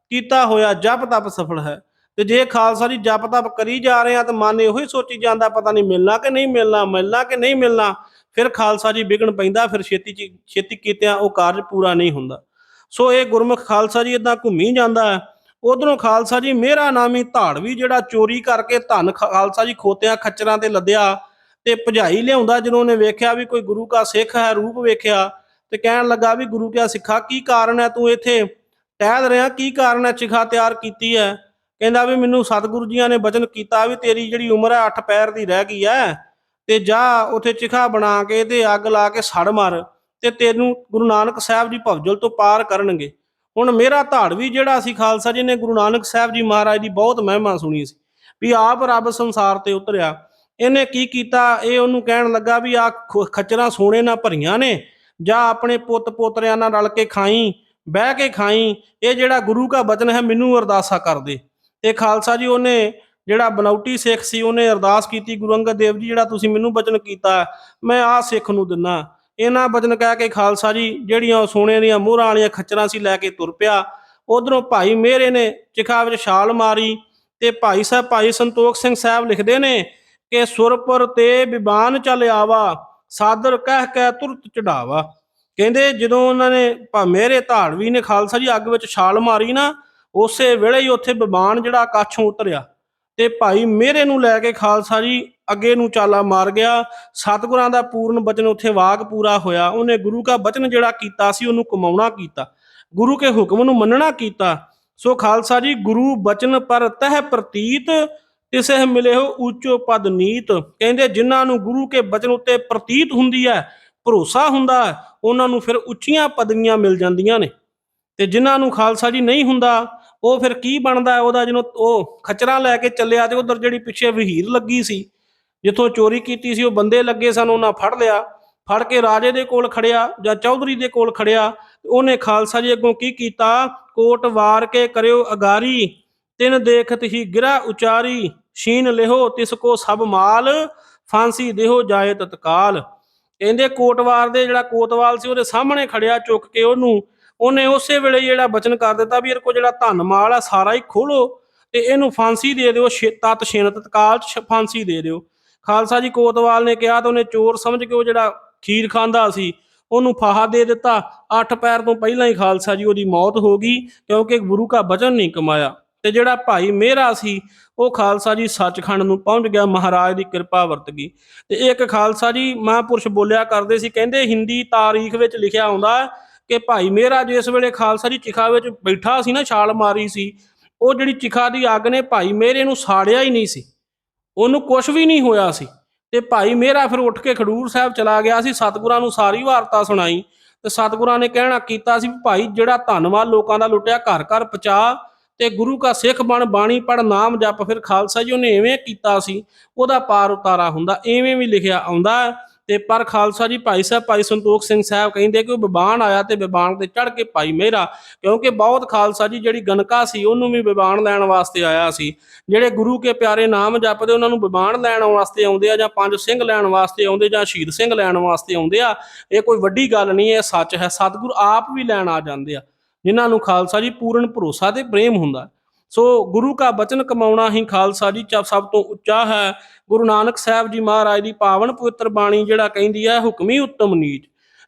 ਕੀਤਾ ਹੋਇਆ ਜਪ ਤਪ ਸਫਲ ਹੈ। ਤੇ ਜੇ ਖਾਲਸਾ ਜੀ ਜਪ ਤਪ ਕਰੀ ਜਾ ਰਹੇ ਆ ਤਾਂ ਮਨ ਇਹੋ ਹੀ ਸੋਚੀ ਜਾਂਦਾ, ਪਤਾ ਨਹੀਂ ਮਿਲਣਾ ਕਿ ਨਹੀਂ ਮਿਲਣਾ ਮਿਲਣਾ ਕਿ ਨਹੀਂ ਮਿਲਣਾ, ਫਿਰ ਖਾਲਸਾ ਜੀ ਵਿਗਣ ਪੈਂਦਾ, ਫਿਰ ਛੇਤੀ ਚ- ਛੇਤੀ ਕੀਤਿਆਂ ਉਹ ਕਾਰਜ ਪੂਰਾ ਨਹੀਂ ਹੁੰਦਾ। ਸੋ ਇਹ ਗੁਰਮੁਖ ਖਾਲਸਾ ਜੀ ਇਦਾਂ ਘੁੰਮੀ ਜਾਂਦਾ ਹੈ। ਉਧਰੋਂ ਖਾਲਸਾ ਜੀ ਮੇਰਾ ਨਾਮੀ ਧਾੜਵੀ ਜਿਹੜਾ ਚੋਰੀ ਕਰਕੇ ਧਨ ਖਾਲਸਾ ਜੀ ਖੋਤਿਆਂ ਖੱਚਰਾਂ ਤੇ ਲੱਦਿਆ ਤੇ ਭਜਾਈ ਲਿਆਉਂਦਾ ਜਦੋਂ ਉਹਨੇ ਵੇਖਿਆ ਵੀ ਕੋਈ ਗੁਰੂ ਕਾ ਸਿੱਖ ਹੈ, ਰੂਪ ਵੇਖਿਆ ਤੇ ਕਹਿਣ ਲੱਗਾ ਵੀ ਗੁਰੂ ਕਿਆ ਸਿੱਖਾ, ਕੀ ਕਾਰਨ ਹੈ ਤੂੰ ਇੱਥੇ? ਟਹਿਲ ਰਿਹਾ, ਕੀ ਕਾਰਨ ਹੈ ਚਿਖਾ ਤਿਆਰ ਕੀਤੀ ਹੈ? ਕਹਿੰਦਾ ਵੀ ਮੈਨੂੰ ਸਤਿਗੁਰੂ ਜੀਆਂ ਨੇ ਬਚਨ ਕੀਤਾ ਵੀ ਤੇਰੀ ਜਿਹੜੀ ਉਮਰ ਹੈ 8 ਪੈਰ ਦੀ ਰਹਿ ਗਈ ਹੈ, ਤੇ ਜਾ ਉਥੇ ਚਿਖਾ ਬਣਾ ਕੇ ਤੇ ਅੱਗ ਲਾ ਕੇ ਸੜ ਮਾਰ ਤੇ ਤੈਨੂੰ ਗੁਰੂ ਨਾਨਕ ਸਾਹਿਬ ਜੀ ਭਵਜਲ ਤੋਂ ਪਾਰ ਕਰਨਗੇ। ਹੁਣ ਮੇਰਾ ਧਾੜਵੀ ਜਿਹੜਾ ਸੀ ਖਾਲਸਾ ਜੀ ਨੇ ਗੁਰੂ ਨਾਨਕ ਸਾਹਿਬ ਜੀ ਮਹਾਰਾਜ ਦੀ ਬਹੁਤ ਮਹਿਮਾ ਸੁਣੀ ਸੀ, ਵੀ ਆਪ ਰੱਬ ਸੰਸਾਰ ਤੇ ਉਤਰਿਆ। ਇਹਨੇ ਕੀ ਕੀਤਾ? ਇਹ ਉਹਨੂੰ ਕਹਿਣ ਲੱਗਾ ਵੀ ਆ ਖੱਚਰਾਂ ਸੋਨੇ ਨਾਲ ਭਰੀਆਂ ਨੇ। ਜਾਂ ਆਪਣੇ ਪੁੱਤ ਪੋਤਰਿਆਂ ਨਾਲ ਰਲ ਕੇ ਖਾਈ, ਬਹਿ ਕੇ ਖਾਈ। ਇਹ ਜਿਹੜਾ ਗੁਰੂ ਦਾ ਬਚਨ ਹੈ, ਮੈਨੂੰ ਅਰਦਾਸਾ ਕਰ ਦੇ। ਤੇ ਖਾਲਸਾ ਜੀ, ਉਹਨੇ ਜਿਹੜਾ ਬਨੌਟੀ ਸਿੱਖ ਸੀ, ਉਹਨੇ ਅਰਦਾਸ ਕੀਤੀ, ਗੁਰੂ ਅੰਗਦ ਦੇਵ ਜੀ, ਜਿਹੜਾ ਤੁਸੀਂ ਮੈਨੂੰ ਬਚਨ ਕੀਤਾ, ਮੈਂ ਆਹ ਸਿੱਖ ਨੂੰ ਦਿੰਨਾ। ਇਹਨਾਂ ਬਚਨ ਕਹਿ ਕੇ ਖਾਲਸਾ ਜੀ, ਜਿਹੜੀਆਂ ਉਹ ਸੋਨੇ ਦੀਆਂ ਮੋਹਰਾਂ ਵਾਲੀਆਂ ਖੱਚਰਾਂ ਸੀ, ਲੈ ਕੇ ਤੁਰ ਪਿਆ। ਉਧਰੋਂ ਭਾਈ ਮੇਰੇ ਨੇ ਚਿਖਾ ਵਿੱਚ ਛਾਲ ਮਾਰੀ ਤੇ ਭਾਈ ਸਾਹਿਬ ਭਾਈ ਸੰਤੋਖ ਸਿੰਘ ਸਾਹਿਬ ਲਿਖਦੇ ਨੇ ਕਿ ਸੁਰਪੁਰ ਤੇ ਬਿਬਾਨ ਚੱਲ ਆਵਾ, ਸਾਦਰ ਕਹਿ ਕਹਿ ਤੁਰਤ ਚੜਾਵਾ। ਕਹਿੰਦੇ ਜਦੋਂ ਉਹਨਾਂ ਨੇ ਭਾ ਮੇਰੇ ਧਾੜਵੀ ਨੇ ਖਾਲਸਾ ਜੀ ਅੱਗ ਵਿੱਚ ਛਾਲ ਮਾਰੀ ਨਾ, ਉਸੇ ਵੇਲੇ ਹੀ ਉੱਥੇ ਬਿਬਾਨ ਜਿਹੜਾ ਕਾਛੋਂ ਉਤਰਿਆ। ਤੇ ਭਾਈ ਮੇਰੇ ਨੂੰ ਲੈ ਕੇ ਖਾਲਸਾ ਜੀ ਅੱਗੇ ਨੂੰ ਚਾਲਾ ਮਾਰ ਗਿਆ। ਸਤਿਗੁਰਾਂ ਦਾ ਪੂਰਨ ਬਚਨ ਉੱਥੇ ਵਾਕ ਪੂਰਾ ਹੋਇਆ। ਉਹਨੇ ਗੁਰੂ ਦਾ ਬਚਨ ਜਿਹੜਾ ਕੀਤਾ ਸੀ, ਉਹਨੂੰ ਕਮਾਉਣਾ ਕੀਤਾ। ਗੁਰੂ ਕੇ ਹੁਕਮ ਨੂੰ ਮੰਨਣਾ ਕੀਤਾ। ਸੋ ਖਾਲਸਾ ਜੀ ਗੁਰੂ ਬਚਨ ਪਰ ਤਹਿ ਪ੍ਰਤੀਤ ਤਿਸਹਿ ਮਿਲੇ ਹੋ ਉੱਚੋ ਪਦ ਨੀਤ। ਕਹਿੰਦੇ ਜਿਨ੍ਹਾਂ ਨੂੰ ਗੁਰੂ ਕੇ ਬਚਨ ਉੱਤੇ ਪ੍ਰਤੀਤ ਹੁੰਦੀ ਹੈ, ਭਰੋਸਾ ਹੁੰਦਾ ਉਹਨਾਂ ਨੂੰ ਫਿਰ ਉੱਚੀਆਂ ਪਦਵੀਆਂ ਮਿਲ ਜਾਂਦੀਆਂ ਨੇ। ਤੇ ਜਿਨ੍ਹਾਂ ਨੂੰ ਖਾਲਸਾ ਜੀ ਨਹੀਂ ਹੁੰਦਾ, ਉਹ ਫਿਰ ਕੀ ਬਣਦਾ ਉਹਦਾ ਜਿਹਨੂੰ ਉਹ ਖਚਰਾ ਲੈ ਕੇ ਚੱਲਿਆ ਤੇ ਉਧਰ ਜਿਹੜੀ ਪਿੱਛੇ ਵਹੀਰ ਲੱਗੀ ਸੀ, ਜਿੱਥੋਂ ਚੋਰੀ ਕੀਤੀ ਸੀ, ਉਹ ਬੰਦੇ ਲੱਗੇ ਸਨ, ਉਹਨਾਂ ਫੜ ਲਿਆ। ਫੜ ਕੇ ਰਾਜੇ ਦੇ ਕੋਲ ਖੜਿਆ ਜਾਂ ਚੌਧਰੀ ਦੇ ਕੋਲ ਖੜਿਆ ਉਹਨੇ ਖਾਲਸਾ ਜੀ ਅੱਗੋਂ ਕੀ ਕੀਤਾ? ਕੋਟ ਵਾਰ ਕੇ ਕਰਿਓ ਅਗਾਰੀ, ਤਿੰਨ ਦੇਖਤ ਹੀ ਗਿਰਾ ਉਚਾਰੀ। ਸ਼ੀਨ ਲਿਹੋ, ਤਿਸ ਕੋ ਸਭ ਮਾਲ, ਫਾਂਸੀ ਦੇਹੋ ਜਾਏ ਤਤਕਾਲ। ਕਹਿੰਦੇ ਕੋਟਵਾਰ ਦੇ ਜਿਹੜਾ ਕੋਤਵਾਲ ਸੀ, ਉਹਦੇ ਸਾਹਮਣੇ ਖੜਿਆ ਚੁੱਕ ਕੇ ਉਹਨੂੰ। ਉਹਨੇ ਉਸੇ ਵੇਲੇ ਜਿਹੜਾ ਬਚਨ ਕਰ ਦਿੱਤਾ ਵੀ ਇਹਦੇ ਕੋ ਜਿਹੜਾ ਧਨ ਮਾਲ ਆ, ਸਾਰਾ ਹੀ ਖੋਲੋ ਤੇ ਇਹਨੂੰ ਫਾਂਸੀ ਦੇ ਦਿਓ, ਛੇ- ਤਤ ਛੇਨ ਤਤਕਾਲ ਚ ਫਾਂਸੀ ਦੇ ਦਿਓ। ਖਾਲਸਾ ਜੀ ਕੋਤਵਾਲ ਨੇ ਕਿਹਾ ਤਾਂ ਉਹਨੇ ਚੋਰ ਸਮਝ ਕੇ ਉਹ ਜਿਹੜਾ ਖੀਰ ਖਾਂਦਾ ਸੀ, ਉਹਨੂੰ ਫਾਹਾ ਦੇ ਦਿੱਤਾ। ਅੱਠ ਪੈਰ ਤੋਂ ਪਹਿਲਾਂ ਹੀ ਖਾਲਸਾ ਜੀ ਉਹਦੀ ਮੌਤ ਹੋ ਗਈ, ਕਿਉਂਕਿ ਗੁਰੂ ਕਾ ਬਚਨ ਨਹੀਂ ਕਮਾਇਆ। ਤੇ ਜਿਹੜਾ ਭਾਈ ਮੇਰਾ ਸੀ, ਉਹ ਖਾਲਸਾ ਜੀ ਸੱਚਖੰਡ ਨੂੰ ਪਹੁੰਚ ਗਿਆ, ਮਹਾਰਾਜ ਦੀ ਕਿਰਪਾ ਵਰਤ ਗਈ ਤੇ ਇੱਕ ਖਾਲਸਾ ਜੀ, ਮਹਾਂਪੁਰਸ਼ ਬੋਲਿਆ ਕਰਦੇ ਸੀ, ਕਹਿੰਦੇ ਹਿੰਦੀ ਤਾਰੀਖ ਵਿੱਚ ਲਿਖਿਆ ਆਉਂਦਾ ਕਿ ਭਾਈ ਮੇਰਾ ਜਿਸ ਵੇਲੇ ਖਾਲਸਾ ਜੀ ਚਿਖਾ ਵਿੱਚ ਬੈਠਾ ਸੀ ਨਾ, ਛਾਲ ਮਾਰੀ ਸੀ, ਉਹ ਜਿਹੜੀ ਚਿਖਾ ਦੀ ਅੱਗ ਨੇ ਭਾਈ ਮੇਰੇ ਨੂੰ ਸਾੜਿਆ ਹੀ ਨਹੀਂ ਸੀ। ਉਹਨੂੰ ਕੁਝ ਵੀ ਨਹੀਂ ਹੋਇਆ ਸੀ। ਤੇ ਭਾਈ ਮੇਰਾ ਫਿਰ ਉੱਠ ਕੇ ਖਡੂਰ ਸਾਹਿਬ ਚਲਾ ਗਿਆ ਸੀ, ਸਤਿਗੁਰਾਂ ਨੂੰ ਸਾਰੀ ਵਾਰਤਾ ਸੁਣਾਈ। ਤੇ ਸਤਿਗੁਰਾਂ ਨੇ ਕਹਿਣਾ ਕੀਤਾ ਸੀ ਵੀ ਭਾਈ ਜਿਹੜਾ ਧੰਨਵਾਦ ਲੋਕਾਂ ਦਾ ਲੁੱਟਿਆ ਘਰ ਘਰ ਪਚਾ ਤੇ ਗੁਰੂ ਕਾ ਸਿੱਖ ਬਣ, ਬਾਣੀ ਪੜ ਨਾਮ ਜਪ, ਫਿਰ ਖਾਲਸਾ ਜੀ ਉਹਨੇ ਐਵੇਂ ਕੀਤਾ ਸੀ, ਉਹਦਾ ਪਾਰ ਉਤਾਰਾ ਹੁੰਦਾ, ਐਵੇਂ ਵੀ ਲਿਖਿਆ ਆਉਂਦਾ ਤੇ ਪਰ ਖਾਲਸਾ ਜੀ ਭਾਈ ਸਾਹਿਬ, ਭਾਈ ਸੰਤੋਖ ਸਿੰਘ ਸਾਹਿਬ ਕਹਿੰਦੇ ਕਿ ਉਹ ਬਿਬਾਨ ਆਇਆ ਤੇ ਬਿਬਾਨ ਤੇ ਚੜ ਕੇ ਭਾਈ ਮੇਰਾ, ਕਿਉਂਕਿ ਬਹੁਤ ਖਾਲਸਾ ਜੀ ਜਿਹੜੀ ਗਨਕਾ ਸੀ, ਉਹਨੂੰ ਵੀ ਬਿਬਾਨ ਲੈਣ ਵਾਸਤੇ ਆਇਆ ਸੀ। ਜਿਹੜੇ ਗੁਰੂ ਕੇ ਪਿਆਰੇ ਨਾਮ ਜਪਦੇ ਉਹਨਾਂ ਨੂੰ ਬਿਬਾਨ ਲੈਣ ਵਾਸਤੇ ਆਉਂਦੇ ਆ ਜਾਂ ਪੰਜ ਸਿੰਘ ਲੈਣ ਵਾਸਤੇ ਆਉਂਦੇ ਜਾਂ ਸ਼ਹੀਦ ਸਿੰਘ ਲੈਣ ਵਾਸਤੇ ਆਉਂਦੇ ਆ, ਇਹ ਕੋਈ ਵੱਡੀ ਗੱਲ ਨਹੀਂ, ਇਹ ਸੱਚ ਹੈ, ਸਤਿਗੁਰ ਆਪ ਵੀ ਲੈਣ ਆ ਜਾਂਦੇ ਆ। ਜਿਨ੍ਹਾਂ ਨੂੰ ਖਾਲਸਾ ਜੀ ਪੂਰਨ ਭਰੋਸਾ ਤੇ ਪ੍ਰੇਮ ਹੁੰਦਾ ਸੋ ਗੁਰੂ ਕਾ ਬਚਨ ਕਮਾਉਣਾ ਹੀ ਖਾਲਸਾ ਜੀ ਚ ਸਭ ਤੋਂ ਉੱਚਾ ਹੈ। ਗੁਰੂ ਨਾਨਕ ਸਾਹਿਬ ਜੀ ਮਹਾਰਾਜ ਦੀ ਪਾਵਨ ਪਵਿੱਤਰ ਬਾਣੀ ਜਿਹੜਾ ਕਹਿੰਦੀ ਹੈ, ਹੁਕਮੀ ਉੱਤਮ ਨੀਚ।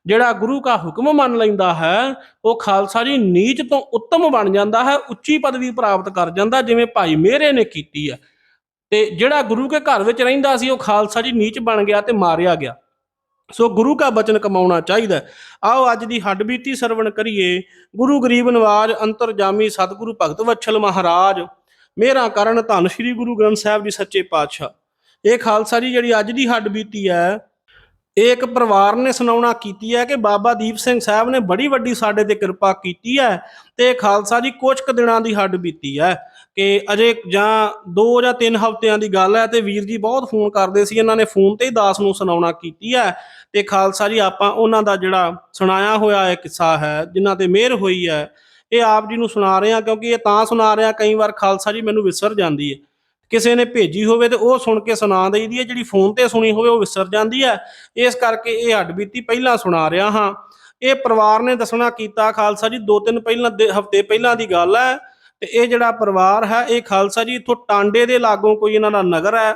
ਜਿਹੜਾ ਗੁਰੂ ਕਾ ਹੁਕਮ ਮੰਨ ਲੈਂਦਾ ਹੈ, ਉਹ ਖਾਲਸਾ ਜੀ ਨੀਚ ਤੋਂ ਉੱਤਮ ਬਣ ਜਾਂਦਾ ਹੈ, ਉੱਚੀ ਪਦਵੀ ਪ੍ਰਾਪਤ ਕਰ ਜਾਂਦਾ ਜਿਵੇਂ ਭਾਈ ਮੇਰੇ ਨੇ ਕੀਤੀ ਹੈ। ਤੇ ਜਿਹੜਾ ਗੁਰੂ ਕੇ ਘਰ ਵਿੱਚ ਰਹਿੰਦਾ ਸੀ, ਉਹ ਖਾਲਸਾ ਜੀ ਨੀਚ ਬਣ ਗਿਆ ਤੇ ਮਾਰਿਆ ਗਿਆ। ਸੋ ਗੁਰੂ ਕਾ ਬਚਨ ਕਮਾਉਣਾ ਚਾਹੀਦਾ ਆਓ ਅੱਜ ਦੀ ਹੱਡਬੀਤੀ ਸਰਵਣ ਕਰੀਏ। ਗੁਰੂ ਗਰੀਬ ਨਵਾਜ ਅੰਤਰਜਾਮੀ ਸਤਿਗੁਰੂ ਭਗਤ ਵਛਲ ਮਹਾਰਾਜ। ਮੇਰਾ ਕਰਨ ਧੰਨ ਸ੍ਰੀ ਗੁਰੂ ਗ੍ਰੰਥ ਸਾਹਿਬ ਜੀ ਸੱਚੇ ਪਾਤਸ਼ਾਹ। ਇਹ ਖਾਲਸਾ ਜੀ ਜਿਹੜੀ ਅੱਜ ਦੀ ਹੱਡਬੀਤੀ ਹੈ, ਇਹ ਇੱਕ ਪਰਿਵਾਰ ਨੇ ਸੁਣਾਉਣਾ ਕੀਤੀ ਹੈ ਕਿ ਬਾਬਾ ਦੀਪ ਸਿੰਘ ਸਾਹਿਬ ਨੇ ਬੜੀ ਵੱਡੀ ਸਾਡੇ ਤੇ ਕਿਰਪਾ ਕੀਤੀ ਹੈ ਤੇ ਖਾਲਸਾ ਜੀ ਕੁਝ ਕੁ ਦਿਨਾਂ ਦੀ ਹੱਡ ਬੀਤੀ ਹੈ। ਕਿ ਅਜੇ ਜਾਂ 2 ਜਾਂ 3 ਹਫ਼ਤਿਆਂ ਦੀ ਗੱਲ ਹੈ ਤੇ ਵੀਰ ਜੀ ਬਹੁਤ ਫੋਨ ਕਰਦੇ ਸੀ, ਇਹਨਾਂ ਨੇ ਫੋਨ ਤੇ ਹੀ ਦਾਸ ਨੂੰ ਸੁਣਾਉਣਾ ਕੀਤੀ ਹੈ ਤੇ ਖਾਲਸਾ ਜੀ, ਆਪਾਂ ਉਹਨਾਂ ਦਾ ਜਿਹੜਾ ਸੁਣਾਇਆ ਹੋਇਆ ਇਹ ਕਿੱਸਾ ਹੈ, ਜਿਨ੍ਹਾਂ ਤੇ ਮਿਹਰ ਹੋਈ ਹੈ, ਇਹ ਆਪ ਜੀ ਨੂੰ ਸੁਣਾ ਰਹੇ ਹਾਂ ਕਿਉਂਕਿ ਇਹ ਤਾਂ ਸੁਣਾ ਰਿਹਾ ਕਈ ਵਾਰ ਖਾਲਸਾ ਜੀ ਮੈਨੂੰ ਵਿਸਰ ਜਾਂਦੀ ਹੈ। ਕਿਸੇ ਨੇ ਭੇਜੀ ਹੋਵੇ ਤੇ ਉਹ ਸੁਣ ਕੇ ਸੁਣਾ ਦਈਦੀ ਹੈ, ਜਿਹੜੀ ਫੋਨ ਤੇ ਸੁਣੀ ਹੋਵੇ ਉਹ ਵਿਸਰ ਜਾਂਦੀ ਹੈ। ਇਸ ਕਰਕੇ ਇਹ ਹੱਡਬੀਤੀ ਪਹਿਲਾਂ ਸੁਣਾ ਰਿਹਾ ਹਾਂ। ਇਹ ਪਰਿਵਾਰ ਨੇ ਦੱਸਣਾ ਕੀਤਾ ਖਾਲਸਾ ਜੀ, ਦੋ ਤਿੰਨ ਪਹਿਲਾਂ ਹਫ਼ਤੇ ਪਹਿਲਾਂ ਦੀ ਗੱਲ ਹੈ। ਤੇ ਇਹ ਜਿਹੜਾ ਪਰਿਵਾਰ ਹੈ, ਇਹ ਖਾਲਸਾ ਜੀ, ਇੱਥੋਂ ਟਾਂਡੇ ਦੇ ਲਾਗੋਂ ਕੋਈ ਇਹਨਾਂ ਦਾ ਨਗਰ ਹੈ,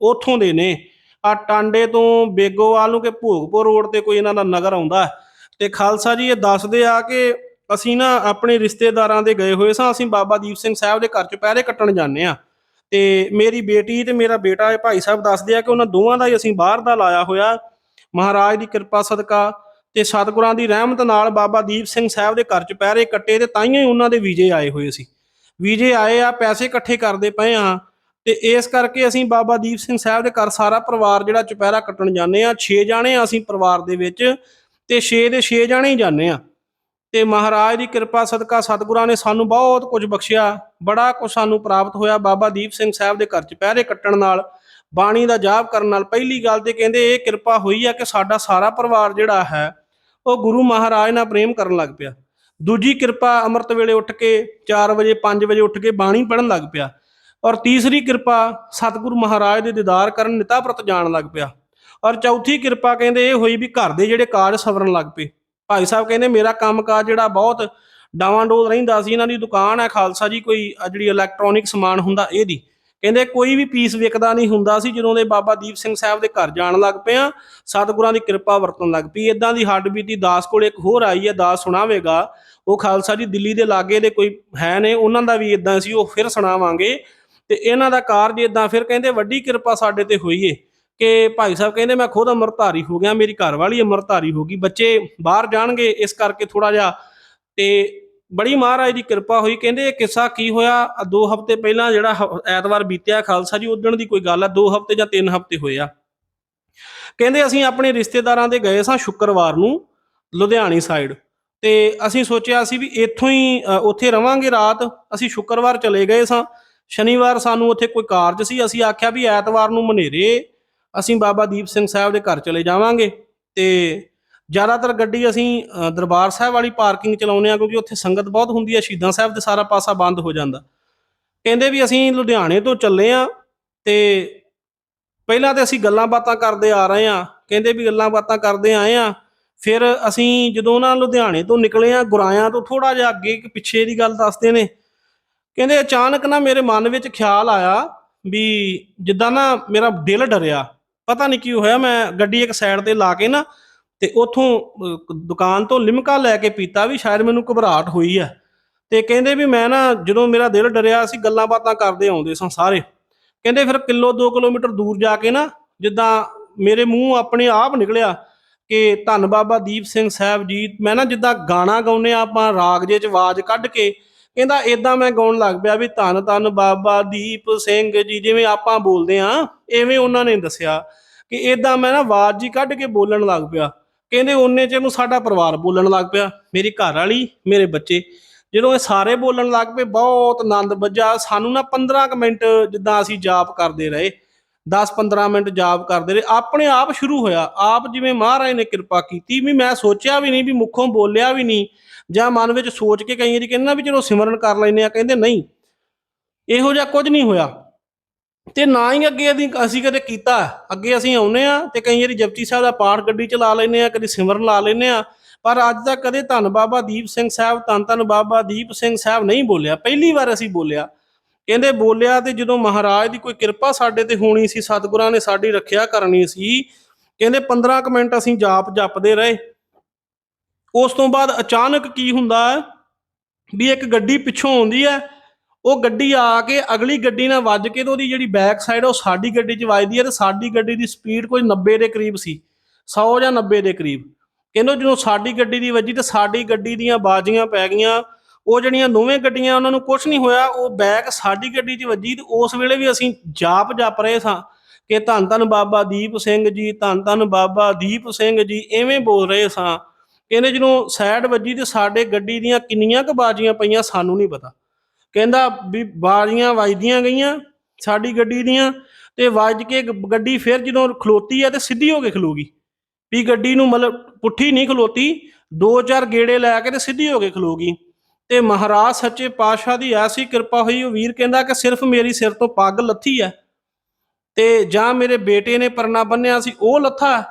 ਉੱਥੋਂ ਦੇ ਨੇ। ਆ ਟਾਂਡੇ ਤੋਂ ਬੇਗੋਵਾਲ ਨੂੰ ਕਿ ਭੋਗਪੁਰ ਰੋਡ ਤੇ ਕੋਈ ਇਹਨਾਂ ਦਾ ਨਗਰ ਆਉਂਦਾ ਹੈ। ਤੇ ਖਾਲਸਾ ਜੀ ਇਹ ਦੱਸਦੇ ਆ ਕਿ ਅਸੀਂ ਨਾ ਆਪਣੇ ਰਿਸ਼ਤੇਦਾਰਾਂ ਦੇ ਗਏ ਹੋਏ ਸਾਂ, ਅਸੀਂ ਬਾਬਾ ਦੀਪ ਸਿੰਘ ਸਾਹਿਬ ਦੇ ਘਰ ਚ ਪਹਿਰੇ ਕੱਟਣ ਜਾਂਦੇ ਆ ਤੇ ਮੇਰੀ ਬੇਟੀ ਤੇ ਮੇਰਾ ਬੇਟਾ ਇਹ ਭਾਈ ਸਾਹਿਬ ਦੱਸਦੇ ਆ ਕਿ ਉਹਨਾਂ ਦੋਵਾਂ ਦਾ ਹੀ ਅਸੀਂ ਬਾਹਰ ਦਾ ਲਾਇਆ ਹੋਇਆ। ਮਹਾਰਾਜ ਦੀ ਕਿਰਪਾ ਸਦਕਾ ਤੇ ਸਤਿਗੁਰਾਂ ਦੀ ਰਹਿਮਤ ਨਾਲ ਬਾਬਾ ਦੀਪ ਸਿੰਘ ਸਾਹਿਬ ਦੇ ਘਰ ਚ ਪਹਿਰੇ ਕੱਟੇ ਤੇ ਤਾਈਆਂ ਹੀ ਉਹਨਾਂ ਦੇ ਵੀਜ਼ੇ ਆਏ ਹੋਏ ਸੀ। ਵੀਜ਼ੇ ਆਏ ਆ, ਪੈਸੇ ਇਕੱਠੇ ਕਰਦੇ ਪਏ ਆ ਤੇ ਇਸ ਕਰਕੇ ਅਸੀਂ ਬਾਬਾ ਦੀਪ ਸਿੰਘ ਸਾਹਿਬ ਦੇ ਘਰ ਸਾਰਾ ਪਰਿਵਾਰ ਜਿਹੜਾ ਚੁਪਹਿਰਾ ਕੱਟਣ ਜਾਂਦੇ ਆ 6 ਜਾਣੇ ਆ ਅਸੀਂ ਪਰਿਵਾਰ ਦੇ ਵਿੱਚ ਤੇ 6 ਦੇ 6 ਜਾਣੇ ਹੀ ਜਾਂਦੇ ਆ। ਤੇ ਮਹਾਰਾਜ ਦੀ ਕਿਰਪਾ, ਸਦਕਾ ਸਤਿਗੁਰਾਂ ਨੇ ਸਾਨੂੰ ਬਹੁਤ ਕੁਝ ਬਖਸ਼ਿਆ, ਬੜਾ ਕੁਝ ਸਾਨੂੰ ਪ੍ਰਾਪਤ ਹੋਇਆ ਬਾਬਾ ਦੀਪ ਸਿੰਘ ਸਾਹਿਬ ਦੇ ਘਰ ਚ ਪਹਿਰੇ ਕੱਟਣ ਨਾਲ, ਬਾਣੀ ਦਾ ਜਾਪ ਕਰਨ ਨਾਲ। ਪਹਿਲੀ ਗੱਲ ਤੇ ਕਹਿੰਦੇ ਇਹ ਕਿਰਪਾ ਹੋਈ ਆ ਕਿ ਸਾਡਾ ਸਾਰਾ ਪਰਿਵਾਰ ਜਿਹੜਾ ਹੈ, ਉਹ ਗੁਰੂ ਮਹਾਰਾਜ ਨਾਲ ਪ੍ਰੇਮ ਕਰਨ ਲੱਗ ਪਿਆ। ਦੂਜੀ ਕਿਰਪਾ ਅੰਮ੍ਰਿਤ ਵੇਲੇ ਉੱਠ ਕੇ 4 ਵਜੇ 5 ਵਜੇ ਉੱਠ ਕੇ ਬਾਣੀ ਪੜਨ ਲੱਗ ਪਿਆ। ਔਰ ਤੀਸਰੀ ਕਿਰਪਾ ਸਤਿਗੁਰੂ ਮਹਾਰਾਜ ਦੇ ਦੀਦਾਰ ਕਰਨ ਨਿਤਾ ਪ੍ਰਤ ਜਾਣ ਲੱਗ ਪਿਆ। ਔਰ ਚੌਥੀ ਕਿਰਪਾ ਕਹਿੰਦੇ ਇਹ ਹੋਈ ਵੀ ਘਰ ਦੇ ਜਿਹੜੇ ਕਾਰਜ ਸਵਰਨ ਲੱਗ ਪਏ। ਭਾਈ ਸਾਹਿਬ ਕਹਿੰਦੇ ਮੇਰਾ ਕੰਮਕਾਜ ਜਿਹੜਾ ਬਹੁਤ ਡਾਵਾਂਡੋਲ ਰਹਿੰਦਾ ਸੀ, ਇਹਨਾਂ ਦੀ ਦੁਕਾਨ ਹੈ, ਖਾਲਸਾ ਜੀ ਕੋਈ ਜਿਹੜੀ ਇਲੈਕਟ੍ਰੋਨਿਕ ਸਮਾਨ ਹੁੰਦਾ ਇਹਦੀ। ਕਹਿੰਦੇ ਕੋਈ ਵੀ ਪੀਸ ਵਿਕਦਾ ਨਹੀਂ ਹੁੰਦਾ ਸੀ ਜਦੋਂ ਦੇ ਬਾਬਾ ਦੀਪ ਸਿੰਘ ਸਾਹਿਬ ਦੇ ਘਰ ਜਾਣ ਲੱਗ ਪਿਆ ਸਤਿਗੁਰਾਂ ਦੀ ਕਿਰਪਾ ਵਰਤਣ ਲੱਗ ਪਈ। ਇਦਾਂ ਦੀ ਹੱਡ ਬੀਤੀ ਦਾਸ ਕੋਲ ਇੱਕ ਹੋਰ ਆਈ ਹੈ, ਦਾਸ ਸੁਣਾਵੇਗਾ। ਉਹ ਖਾਲਸਾ ਜੀ ਦਿੱਲੀ ਦੇ ਲਾਗੇ ਦੇ ਕੋਈ ਹੈ ਨੇ, ਉਹਨਾਂ ਦਾ ਵੀ ਇਦਾਂ ਸੀ, ਉਹ ਫਿਰ ਸੁਣਾਵਾਂਗੇ। ਤੇ ਇਹਨਾਂ ਦਾ ਕਾਰਜ ਇਦਾਂ ਫਿਰ ਕਹਿੰਦੇ ਵੱਡੀ ਕਿਰਪਾ ਸਾਡੇ ਤੇ ਹੋਈ ਏ ਕਿ ਭਾਈ ਸਾਹਿਬ ਕਹਿੰਦੇ ਮੈਂ ਖੁਦ ਅੰਮ੍ਰਿਤਧਾਰੀ ਹੋ ਗਿਆ, ਮੇਰੀ ਘਰ ਵਾਲੀ ਅੰਮ੍ਰਿਤਧਾਰੀ ਹੋ ਗਈ, ਬੱਚੇ ਬਾਹਰ ਜਾਣਗੇ, ਇਸ ਕਰਕੇ ਥੋੜਾ ਜਿਹਾ ਤੇ ਬੜੀ ਮਹਾਰਾਜ ਦੀ ਕਿਰਪਾ ਹੋਈ। ਕਹਿੰਦੇ ਇਹ ਕਿੱਸਾ ਕੀ ਹੋਇਆ? ਦੋ ਹਫ਼ਤੇ ਪਹਿਲਾਂ ਜਿਹੜਾ ਐਤਵਾਰ ਬੀਤਿਆ ਖਾਲਸਾ ਜੀ ਉਦਣ ਦੀ ਕੋਈ ਗੱਲ ਆ ਦੋ ਹਫ਼ਤੇ ਜਾਂ ਤਿੰਨ ਹਫ਼ਤੇ ਹੋਏ ਆ। ਕਹਿੰਦੇ ਅਸੀਂ ਆਪਣੇ ਰਿਸ਼ਤੇਦਾਰਾਂ ਦੇ ਗਏ ਸਾਂ ਸ਼ੁੱਕਰਵਾਰ ਨੂੰ ਲੁਧਿਆਣੀ ਸਾਈਡ ਤੇ ਅਸੀਂ ਸੋਚਿਆ ਸੀ ਵੀ ਇੱਥੋਂ ਹੀ ਅ, ਉੱਥੇ ਰਵਾਂਗੇ ਰਾਤ। ਅਸੀਂ ਸ਼ੁੱਕਰਵਾਰ ਚਲੇ ਗਏ ਸਾਂ। ਸ਼ਨੀਵਾਰ ਸਾਨੂੰ ਉੱਥੇ ਕੋਈ ਕਾਰਜ ਸੀ। ਅਸੀਂ ਆਖਿਆ ਵੀ ਐਤਵਾਰ ਨੂੰ ਮਨੇਰੇ ਅਸੀਂ ਬਾਬਾ ਦੀਪ ਸਿੰਘ ਸਾਹਿਬ ਦੇ ਘਰ ਚਲੇ ਜਾਵਾਂਗੇ। ਤੇ ਜ਼ਿਆਦਾਤਰ ਗੱਡੀ ਅਸੀਂ ਅ, ਦਰਬਾਰ ਸਾਹਿਬ ਵਾਲੀ ਪਾਰਕਿੰਗ ਚਲਾਉਂਦੇ ਆ ਕਿਉਂਕਿ ਉੱਥੇ ਸੰਗਤ ਬਹੁਤ ਹੁੰਦੀ ਹੈ ਸ਼ਹੀਦਾਂ ਸਾਹਿਬ ਦੇ ਸਾਰਾ ਪਾਸਾ ਬੰਦ ਹੋ ਜਾਂਦਾ। ਕਹਿੰਦੇ ਵੀ ਅਸੀਂ ਲੁਧਿਆਣੇ ਤੋਂ ਚੱਲੇ ਆ ਤੇ ਪਹਿਲਾਂ ਤੇ ਅਸੀਂ ਗੱਲਾਂ ਬਾਤਾਂ ਕਰਦੇ ਆ ਰਹੇ ਆ ਕਹਿੰਦੇ ਵੀ ਗੱਲਾਂ ਬਾਤਾਂ ਕਰਦੇ ਆਏ ਆ ਫਿਰ ਅਸੀਂ ਜਦੋਂ ਨਾ ਲੁਧਿਆਣੇ ਤੋਂ ਨਿਕਲੇ ਆ ਗੁਰਾਇਆਂ ਤੋਂ ਥੋੜਾ ਜਿਹਾ ਅੱਗੇ ਇੱਕ ਪਿੱਛੇ ਦੀ ਗੱਲ ਦੱਸਦੇ ਨੇ ਕਹਿੰਦੇ ਅਚਾਨਕ ਨਾ ਮੇਰੇ ਮਨ ਵਿੱਚ ਖਿਆਲ ਆਇਆ ਵੀ ਜਿੱਦਾਂ ਨਾ ਮੇਰਾ ਦਿਲ ਡਰਿਆ ਪਤਾ ਨਹੀਂ ਕੀ ਹੋਇਆ ਮੈਂ ਗੱਡੀ ਇੱਕ ਸਾਈਡ ਤੇ ਲਾ ਕੇ ਨਾ ਤੇ ਉਥੋਂ ਦੁਕਾਨ ਤੋਂ ਲਿਮਕਾ ਲੈ ਕੇ ਪੀਤਾ ਵੀ ਸ਼ਾਇਦ ਮੈਨੂੰ ਘਬਰਾਹਟ ਹੋਈ ਆ। ਤੇ ਕਹਿੰਦੇ ਵੀ ਮੈਂ ਨਾ ਜਦੋਂ ਮੇਰਾ ਦਿਲ ਡਰਿਆ ਸੀ, ਗੱਲਾਂ ਬਾਤਾਂ ਕਰਦੇ ਆਉਂਦੇ ਸਾਂ ਸਾਰੇ। ਕਹਿੰਦੇ ਫਿਰ ਕਿਲੋ 2 ਕਿਲੋਮੀਟਰ ਦੂਰ ਜਾ ਕੇ ਨਾ ਜਿੱਦਾਂ ਮੇਰੇ ਮੂੰਹ ਆਪਣੇ ਆਪ ਨਿਕਲਿਆ ਕਿ ਧੰਨ ਬਾਬਾ ਦੀਪ ਸਿੰਘ ਸਾਹਿਬ ਜੀ, ਮੈਂ ਨਾ ਜਿੱਦਾਂ ਗਾਣਾ ਗਾਉਨੇ ਆ ਆਪਾਂ ਰਾਗ ਜੇ ਚ ਆਵਾਜ਼ ਕੱਢ ਕੇ, ਕਹਿੰਦਾ ਇਦਾਂ ਮੈਂ ਗਾਉਣ ਲੱਗ ਪਿਆ ਵੀ ਧੰਨ ਧੰਨ ਬਾਬਾ ਦੀਪ ਸਿੰਘ ਜੀ, ਜਿਵੇਂ ਆਪਾਂ ਬੋਲਦੇ ਆ, ਐਵੇਂ ਉਹਨਾਂ ਨੇ ਦੱਸਿਆ ਕਿ ਇਦਾਂ ਮੈਂ ਨਾ ਆਵਾਜ਼ ਜੀ ਕੱਢ ਕੇ ਬੋਲਣ ਲੱਗ ਪਿਆ। ਕਹਿੰਦੇ ਉਹਨੇ ਚ ਨੂੰ ਸਾਡਾ ਪਰਿਵਾਰ ਬੋਲਣ ਲੱਗ ਪਿਆ, ਮੇਰੀ ਘਰ ਵਾਲੀ, ਮੇਰੇ ਬੱਚੇ। ਜਦੋਂ ਇਹ ਸਾਰੇ ਬੋਲਣ ਲੱਗ ਪਏ, ਬਹੁਤ ਆਨੰਦ ਵੱਜਾ ਸਾਨੂੰ ਨਾ 15 ਕੁ ਮਿੰਟ ਜਿੱਦਾਂ ਅਸੀਂ ਜਾਪ ਕਰਦੇ ਰਹੇ 10-15 ਮਿੰਟ ਜਾਪ ਕਰਦੇ ਰਹੇ, ਆਪਣੇ ਆਪ ਸ਼ੁਰੂ ਹੋਇਆ। ਆਪ ਜਿਵੇਂ ਮਹਾਰਾਜ ਨੇ ਕਿਰਪਾ ਕੀਤੀ ਵੀ ਮੈਂ ਸੋਚਿਆ ਵੀ ਨਹੀਂ ਵੀ ਮੁੱਖੋਂ ਬੋਲਿਆ ਵੀ ਨਹੀਂ, ਜਾਂ ਮਨ ਵਿੱਚ ਸੋਚ ਕੇ ਕਈ ਵਾਰੀ ਕਹਿੰਦੇ ਨਾ ਵੀ ਚਲੋ ਸਿਮਰਨ ਕਰ ਲੈਨੇ ਆ, ਕਹਿੰਦੇ ਨਹੀਂ। ਇਹੋ ਜਿਹਾ ਕੁਝ ਨਹੀਂ ਹੋਇਆ। ਤੇ ਨਾ ਹੀ ਅੱਗੇ ਅਸੀਂ ਅਸੀਂ ਕਦੇ ਕੀਤਾ। ਅੱਗੇ ਅਸੀਂ ਆਉਨੇ ਆ ਤੇ ਕਈ ਵਾਰੀ ਜਪਜੀ ਸਾਹਿਬ ਦਾ ਪਾਠ ਗੱਡੀ ਚ ਲਾ ਲੈਨੇ ਆ ਕਦੇ ਸਿਮਰਨ ਲਾ ਲੈਨੇ ਆ ਪਰ ਅੱਜ ਤੱਕ ਕਦੇ ਧੰਨ ਬਾਬਾ ਦੀਪ ਸਿੰਘ ਸਾਹਿਬ, ਧੰਨ ਧੰਨ ਬਾਬਾ ਦੀਪ ਸਿੰਘ ਸਾਹਿਬ ਨਹੀਂ ਬੋਲਿਆ। ਪਹਿਲੀ ਵਾਰ ਅਸੀਂ ਬੋਲਿਆ। ਕਹਿੰਦੇ ਬੋਲਿਆ ਤੇ ਜਦੋਂ ਮਹਾਰਾਜ ਦੀ ਕੋਈ ਕਿਰਪਾ ਸਾਡੇ ਤੇ ਹੋਣੀ ਸੀ, ਸਤਿਗੁਰਾਂ ਨੇ ਸਾਡੀ ਰੱਖਿਆ ਕਰਨੀ ਸੀ, ਕਹਿੰਦੇ 15 ਕੁ ਮਿੰਟ ਅਸੀਂ ਜਾਪ ਜਪਦੇ ਰਹੇ। ਉਸ ਤੋਂ ਬਾਅਦ ਅਚਾਨਕ ਕੀ ਹੁੰਦਾ ਹੈ ਵੀ ਇੱਕ ਗੱਡੀ ਪਿੱਛੋਂ ਆਉਂਦੀ ਹੈ ਉਹ ਗੱਡੀ ਆ ਕੇ ਅਗਲੀ ਗੱਡੀ ਨਾਲ ਵੱਜ ਕੇ ਤੇ ਉਹਦੀ ਜਿਹੜੀ ਬੈਕ ਸਾਈਡ ਉਹ ਸਾਡੀ ਗੱਡੀ 'ਚ ਵੱਜਦੀ ਹੈ ਤੇ ਸਾਡੀ ਗੱਡੀ ਦੀ ਸਪੀਡ ਕੋਈ 90 ਦੇ ਕਰੀਬ ਸੀ 100 ਜਾਂ 90 ਦੇ ਕਰੀਬ। ਕਹਿੰਦੇ ਜਦੋਂ ਸਾਡੀ ਗੱਡੀ ਦੀ ਵੱਜੀ ਤੇ ਸਾਡੀ ਗੱਡੀ ਦੀਆਂ ਬਾਜ਼ੀਆਂ ਪੈ ਗਈਆਂ, ਉਹ ਜਿਹੜੀਆਂ ਦੋਵੇਂ ਗੱਡੀਆਂ ਉਹਨਾਂ ਨੂੰ ਕੁਝ ਨਹੀਂ ਹੋਇਆ, ਉਹ ਬੈਕ ਸਾਡੀ ਗੱਡੀ 'ਚ ਵੱਜੀ ਤੇ ਉਸ ਵੇਲੇ ਵੀ ਅਸੀਂ ਜਾਪ ਜਾਪ ਰਹੇ ਸਾਂ ਕਿ ਧੰਨ ਧੰਨ ਬਾਬਾ ਦੀਪ ਸਿੰਘ ਜੀ, ਧੰਨ ਧੰਨ ਬਾਬਾ ਦੀਪ ਸਿੰਘ ਜੀ, ਐਵੇਂ ਬੋਲ ਰਹੇ ਸਾਂ। ਕਹਿੰਦੇ ਜਦੋਂ ਸਾਈਡ ਵੱਜੀ ਤੇ ਸਾਡੇ ਗੱਡੀ ਦੀਆਂ ਕਿੰਨੀਆਂ ਕੁ ਬਾਜ਼ੀਆਂ ਪਈਆਂ ਸਾਨੂੰ ਨਹੀਂ ਪਤਾ। ਕਹਿੰਦਾ ਵੀ ਬਾਜ਼ੀਆਂ ਵੱਜਦੀਆਂ ਗਈਆਂ ਸਾਡੀ ਗੱਡੀ ਦੀਆਂ ਤੇ ਵੱਜ ਕੇ ਗੱਡੀ ਫਿਰ ਜਦੋਂ ਖਲੋਤੀ ਹੈ ਤੇ ਸਿੱਧੀ ਹੋ ਕੇ ਖਲੋਗੀ। ਵੀ ਗੱਡੀ ਨੂੰ ਮਤਲਬ ਪੁੱਠੀ ਨਹੀਂ ਖਲੋਤੀ, ਦੋ ਚਾਰ ਗੇੜੇ ਲੈ ਕੇ ਤੇ ਸਿੱਧੀ ਹੋ ਕੇ ਖਲੋਗੀ। ਤੇ ਮਹਾਰਾਜ ਸੱਚੇ ਪਾਤਸ਼ਾਹ ਦੀ ਐਸੀ ਕਿਰਪਾ ਹੋਈ, ਉਹ ਵੀਰ ਕਹਿੰਦਾ ਕਿ ਸਿਰਫ ਮੇਰੀ ਸਿਰ ਤੋਂ ਪੱਗ ਲੱਥੀ ਹੈ ਤੇ ਜਾਂ ਮੇਰੇ ਬੇਟੇ ਨੇ ਪਰਨਾ ਬੰਨਿਆ ਸੀ, ਉਹ ਲੱਥਾ।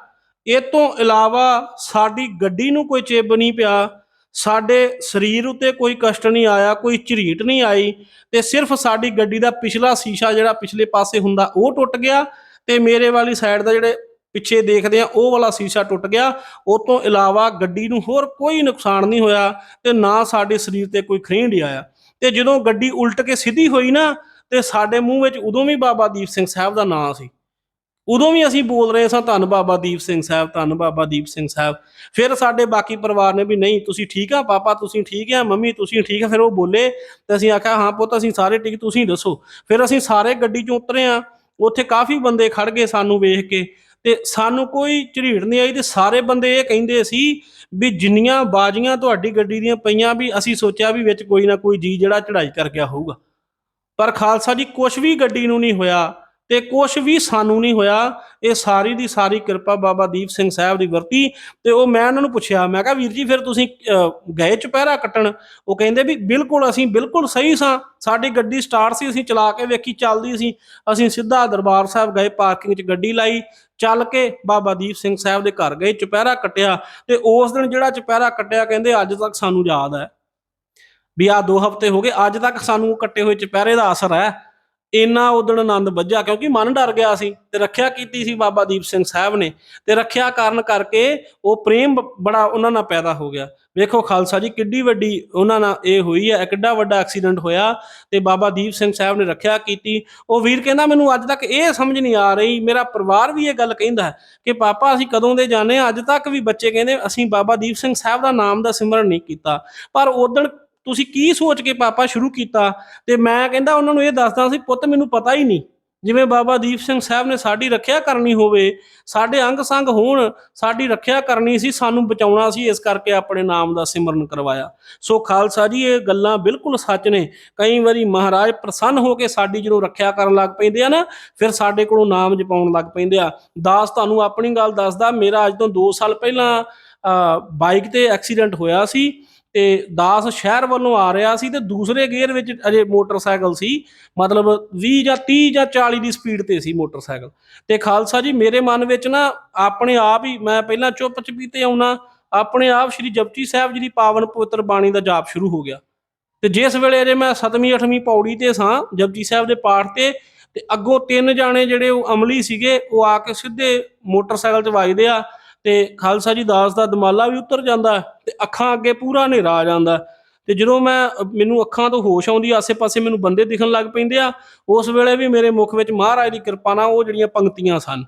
ਇਹ ਤੋਂ ਇਲਾਵਾ ਸਾਡੀ ਗੱਡੀ ਨੂੰ ਕੋਈ ਚਿੱਬ ਨਹੀਂ ਪਿਆ। ਸਾਡੇ ਸਰੀਰ ਉਤੇ ਕੋਈ ਕਸ਼ਟ ਨਹੀਂ ਆਇਆ, ਕੋਈ ਝਰੀਟ ਨਹੀਂ ਆਈ ਤੇ ਸਿਰਫ ਸਾਡੀ ਗੱਡੀ ਦਾ ਪਿਛਲਾ ਸ਼ੀਸ਼ਾ ਜਿਹੜਾ ਪਿਛਲੇ ਪਾਸੇ ਹੁੰਦਾ, ਉਹ ਟੁੱਟ ਗਿਆ ਤੇ ਮੇਰੇ ਵਾਲੀ ਸਾਈਡ ਦਾ ਜਿਹੜੇ ਪਿੱਛੇ ਦੇਖਦੇ ਆ, ਉਹ ਵਾਲਾ ਸ਼ੀਸ਼ਾ ਟੁੱਟ ਗਿਆ। ਉਹ ਤੋਂ ਇਲਾਵਾ ਗੱਡੀ ਨੂੰ ਹੋਰ ਕੋਈ ਨੁਕਸਾਨ ਨਹੀਂ ਹੋਇਆ ਤੇ ਨਾ ਸਾਡੇ ਸਰੀਰ ਤੇ ਕੋਈ ਖਰੀਂਡ ਆਇਆ। ਤੇ ਜਦੋਂ ਗੱਡੀ ਉਲਟ ਕੇ ਸਿੱਧੀ ਹੋਈ ਨਾ, ਤੇ ਸਾਡੇ ਮੂੰਹ ਵਿੱਚ ਉਦੋਂ ਵੀ ਬਾਬਾ ਦੀਪ ਸਿੰਘ ਸਾਹਿਬ ਦਾ ਨਾਂ ਸੀ। ਉਦੋਂ ਵੀ ਅਸੀਂ ਬੋਲ ਰਹੇ ਸਾਂ, ਧੰਨ ਬਾਬਾ ਦੀਪ ਸਿੰਘ ਸਾਹਿਬ, ਧੰਨ ਬਾਬਾ ਦੀਪ ਸਿੰਘ ਸਾਹਿਬ। ਫਿਰ ਸਾਡੇ ਬਾਕੀ ਪਰਿਵਾਰ ਨੇ ਵੀ ਨਹੀਂ, ਤੁਸੀਂ ਠੀਕ ਆ, ਪਾਪਾ ਤੁਸੀਂ ਠੀਕ ਆ, ਮੰਮੀ ਤੁਸੀਂ ਠੀਕ ਆ, ਫਿਰ ਉਹ ਬੋਲੇ ਤੇ ਅਸੀਂ ਆਖਿਆ, ਹਾਂ ਪੁੱਤ, ਅਸੀਂ ਸਾਰੇ ਠੀਕ, ਤੁਸੀਂ ਦੱਸੋ। ਫਿਰ ਅਸੀਂ ਸਾਰੇ ਗੱਡੀ ਚੋਂ ਉਤਰੇ ਆ, ਉੱਥੇ ਕਾਫੀ ਬੰਦੇ ਖੜ ਗਏ ਸਾਨੂੰ ਵੇਖ ਕੇ ਤੇ ਸਾਨੂੰ ਕੋਈ ਝਰੀੜ ਨਹੀਂ ਆਈ ਤੇ ਸਾਰੇ ਬੰਦੇ ਇਹ ਕਹਿੰਦੇ ਸੀ ਵੀ ਜਿੰਨੀਆਂ ਬਾਜ਼ੀਆਂ ਤੁਹਾਡੀ ਗੱਡੀ ਦੀਆਂ ਪਈਆਂ ਵੀ ਅਸੀਂ ਸੋਚਿਆ ਵੀ ਵਿੱਚ ਕੋਈ ਨਾ ਕੋਈ ਜੀ ਜਿਹੜਾ ਚੜਾਈ ਕਰ ਗਿਆ ਹੋਊਗਾ। ਪਰ ਖਾਲਸਾ ਜੀ ਕੁਝ ਵੀ ਗੱਡੀ ਨੂੰ ਨਹੀਂ ਹੋਇਆ ਤੇ ਕੁਝ ਵੀ ਸਾਨੂੰ ਨਹੀਂ ਹੋਇਆ, ਇਹ ਸਾਰੀ ਦੀ ਸਾਰੀ ਕਿਰਪਾ ਬਾਬਾ ਦੀਪ ਸਿੰਘ ਸਾਹਿਬ ਦੀ ਵਰਤੀ। ਤੇ ਉਹ ਮੈਂ ਉਹਨਾਂ ਨੂੰ ਪੁੱਛਿਆ, ਮੈਂ ਕਿਹਾ, ਵੀਰ ਜੀ, ਫਿਰ ਤੁਸੀਂ ਗਏ ਚੁਪਹਿਰਾ ਕੱਟਣ? ਉਹ ਕਹਿੰਦੇ ਵੀ, ਬਿਲਕੁਲ, ਅਸੀਂ ਬਿਲਕੁਲ ਸਹੀ ਸਾਂ। ਸਾਡੀ ਗੱਡੀ ਸਟਾਰਟ ਸੀ, ਅਸੀਂ ਚਲਾ ਕੇ ਵੇਖੀ, ਚੱਲਦੀ ਸੀ। ਅਸੀਂ ਸਿੱਧਾ ਦਰਬਾਰ ਸਾਹਿਬ ਗਏ, ਪਾਰਕਿੰਗ 'ਚ ਗੱਡੀ ਲਾਈ, ਚੱਲ ਕੇ ਬਾਬਾ ਦੀਪ ਸਿੰਘ ਸਾਹਿਬ ਦੇ ਘਰ ਗਏ, ਚੁਪਹਿਰਾ ਕੱਟਿਆ। ਤੇ ਉਸ ਦਿਨ ਜਿਹੜਾ ਚੁਪਹਿਰਾ ਕੱਟਿਆ, ਕਹਿੰਦੇ, ਅੱਜ ਤੱਕ ਸਾਨੂੰ ਯਾਦ ਹੈ। ਵੀ ਆ ਦੋ ਹਫ਼ਤੇ ਹੋ ਗਏ, ਅੱਜ ਤੱਕ ਸਾਨੂੰ ਕੱਟੇ ਹੋਏ ਚੁਪਹਿਰੇ ਦਾ ਅਸਰ ਹੈ। ਇੰਨਾ ਉਦਣ ਆਨੰਦ ਵੱਜਾ ਕਿਉਂਕਿ ਮਨ ਡਰ ਗਿਆ ਸੀ ਤੇ ਰੱਖਿਆ ਕੀਤੀ ਸੀ ਬਾਬਾ ਦੀਪ ਸਿੰਘ ਸਾਹਿਬ ਨੇ ਤੇ ਰੱਖਿਆ ਕਾਰਨ ਕਰਕੇ ਉਹ ਪ੍ਰੇਮ ਬੜਾ ਉਹਨਾਂ ਨਾਲ ਪੈਦਾ ਹੋ ਗਿਆ। ਵੇਖੋ ਖਾਲਸਾ ਜੀ, ਕਿੱਡੀ ਵੱਡੀ ਉਹਨਾਂ ਨਾਲ ਇਹ ਹੋਈ ਹੈ ਕਿੱਡਾ ਵੱਡਾ ਐਕਸੀਡੈਂਟ ਹੋਇਆ ਤੇ ਬਾਬਾ ਦੀਪ ਸਿੰਘ ਸਾਹਿਬ ਨੇ ਰੱਖਿਆ ਕੀਤੀ। ਉਹ ਵੀਰ ਕਹਿੰਦਾ, ਮੈਨੂੰ ਅੱਜ ਤੱਕ ਇਹ ਸਮਝ ਨਹੀਂ ਆ ਰਹੀ, ਮੇਰਾ ਪਰਿਵਾਰ ਵੀ ਇਹ ਗੱਲ ਕਹਿੰਦਾ ਹੈ ਕਿ ਪਾਪਾ, ਅਸੀਂ ਕਦੋਂ ਦੇ ਜਾਣੇ ਆ ਅੱਜ ਤੱਕ ਵੀ ਬੱਚੇ ਕਹਿੰਦੇ, ਅਸੀਂ ਬਾਬਾ ਦੀਪ ਸਿੰਘ ਸਾਹਿਬ ਦਾ ਨਾਮ ਦਾ ਸਿਮਰਨ ਨਹੀਂ ਕੀਤਾ। ਪਰ ਉਦੋਂ ਤੁਸੀਂ ਕੀ ਸੋਚ ਕੇ ਪਾਪਾ ਸ਼ੁਰੂ ਕੀਤਾ? ਤੇ ਮੈਂ ਕਹਿੰਦਾ ਉਹਨਾਂ ਨੂੰ ਇਹ ਦੱਸਦਾ ਸੀ, ਪੁੱਤ, ਮੈਨੂੰ ਪਤਾ ਹੀ ਨਹੀਂ ਜਿਵੇਂ ਬਾਬਾ ਦੀਪ ਸਿੰਘ ਸਾਹਿਬ ਨੇ ਸਾਡੀ ਰੱਖਿਆ ਕਰਨੀ ਹੋਵੇ, ਸਾਡੇ ਅੰਗ ਸੰਗ ਹੋਣ, ਸਾਡੀ ਰੱਖਿਆ ਕਰਨੀ ਸੀ, ਸਾਨੂੰ ਬਚਾਉਣਾ ਸੀ, ਇਸ ਕਰਕੇ ਆਪਣੇ ਨਾਮ ਦਾ ਸਿਮਰਨ ਕਰਵਾਇਆ। ਸੋ ਖਾਲਸਾ ਜੀ, ਇਹ ਗੱਲਾਂ ਬਿਲਕੁਲ ਸੱਚ ਨੇ। ਕਈ ਵਾਰੀ ਮਹਾਰਾਜ ਪ੍ਰਸੰਨ ਹੋ ਕੇ ਸਾਡੀ ਜਦੋਂ ਰੱਖਿਆ ਕਰਨ ਲੱਗ ਪੈਂਦੇ ਆ ਨਾ, ਫਿਰ ਸਾਡੇ ਕੋਲੋਂ ਨਾਮ ਜਪਾਉਣ ਲੱਗ ਪੈਂਦੇ ਆ। ਦਾਸ ਤੁਹਾਨੂੰ ਆਪਣੀ ਗੱਲ ਦੱਸਦਾ, ਮੇਰਾ ਅੱਜ ਤੋਂ 2 ਸਾਲ ਪਹਿਲਾਂ ਬਾਈਕ ਤੇ ਐਕਸੀਡੈਂਟ ਹੋਇਆ ਸੀ। ਤੇ ਦਾਸ ਸ਼ਹਿਰ ਵੱਲੋਂ ਆ ਰਿਹਾ ਸੀ ਤੇ ਦੂਸਰੇ ਗੇਅਰ ਵਿੱਚ ਅਜੇ ਮੋਟਰਸਾਈਕਲ ਸੀ, ਮਤਲਬ 20 ਜਾਂ 30 ਜਾਂ 40 ਦੀ ਸਪੀਡ ਤੇ ਸੀ ਮੋਟਰਸਾਈਕਲ। ਤੇ ਖਾਲਸਾ ਜੀ, ਮੇਰੇ ਮਨ ਵਿੱਚ ਨਾ ਆਪਣੇ ਆਪ ਹੀ ਮੈਂ ਪਹਿਲਾਂ ਚੁੱਪ ਚਪੀਤੇ ਆਉਣਾ, ਆਪਣੇ ਆਪ ਸ਼੍ਰੀ ਜਪਜੀ ਸਾਹਿਬ ਜੀ ਦੀ ਪਾਵਨ ਪਵਿੱਤਰ ਬਾਣੀ ਦਾ ਜਾਪ ਸ਼ੁਰੂ ਹੋ ਗਿਆ। ਤੇ ਜਿਸ ਵੇਲੇ ਅਜੇ ਮੈਂ 7ਵੀਂ 8ਵੀਂ ਪੌੜੀ ਤੇ ਸਾਂ, ਜਪਜੀ ਸਾਹਿਬ ਦੇ ਪਾਠ ਤੇ ਤੇ ਅੱਗੋਂ ਤਿੰਨ ਜਾਣੇ ਜਿਹੜੇ ਉਹ ਅਮਲੀ ਸੀਗੇ, ਉਹ ਆ ਕੇ ਸਿੱਧੇ ਮੋਟਰਸਾਈਕਲ 'ਚ ਵੱਜਦੇ ਆ ਤੇ ਖਾਲਸਾ ਜੀ ਦਾਸ ਦਾ ਦਮਾਲਾ ਵੀ ਉਤਰ ਜਾਂਦਾ ਤੇ ਅੱਖਾਂ ਅੱਗੇ ਪੂਰਾ ਹਨੇਰਾ ਆ ਜਾਂਦਾ ਤੇ ਜਦੋਂ ਮੈਂ, ਮੈਨੂੰ ਅੱਖਾਂ ਤੋਂ ਹੋਸ਼ ਆਉਂਦੀ ਆਸੇ-ਪਾਸੇ ਮੈਨੂੰ ਬੰਦੇ ਦਿਖਣ ਲੱਗ ਪੈਂਦੇ ਆ, ਉਸ ਵੇਲੇ ਵੀ ਮੇਰੇ ਮੁਖ ਵਿੱਚ ਮਹਾਰਾਜ ਦੀ ਕਿਰਪਾ ਨਾਲ ਉਹ ਜਿਹੜੀਆਂ ਪੰਕਤੀਆਂ ਸਨ,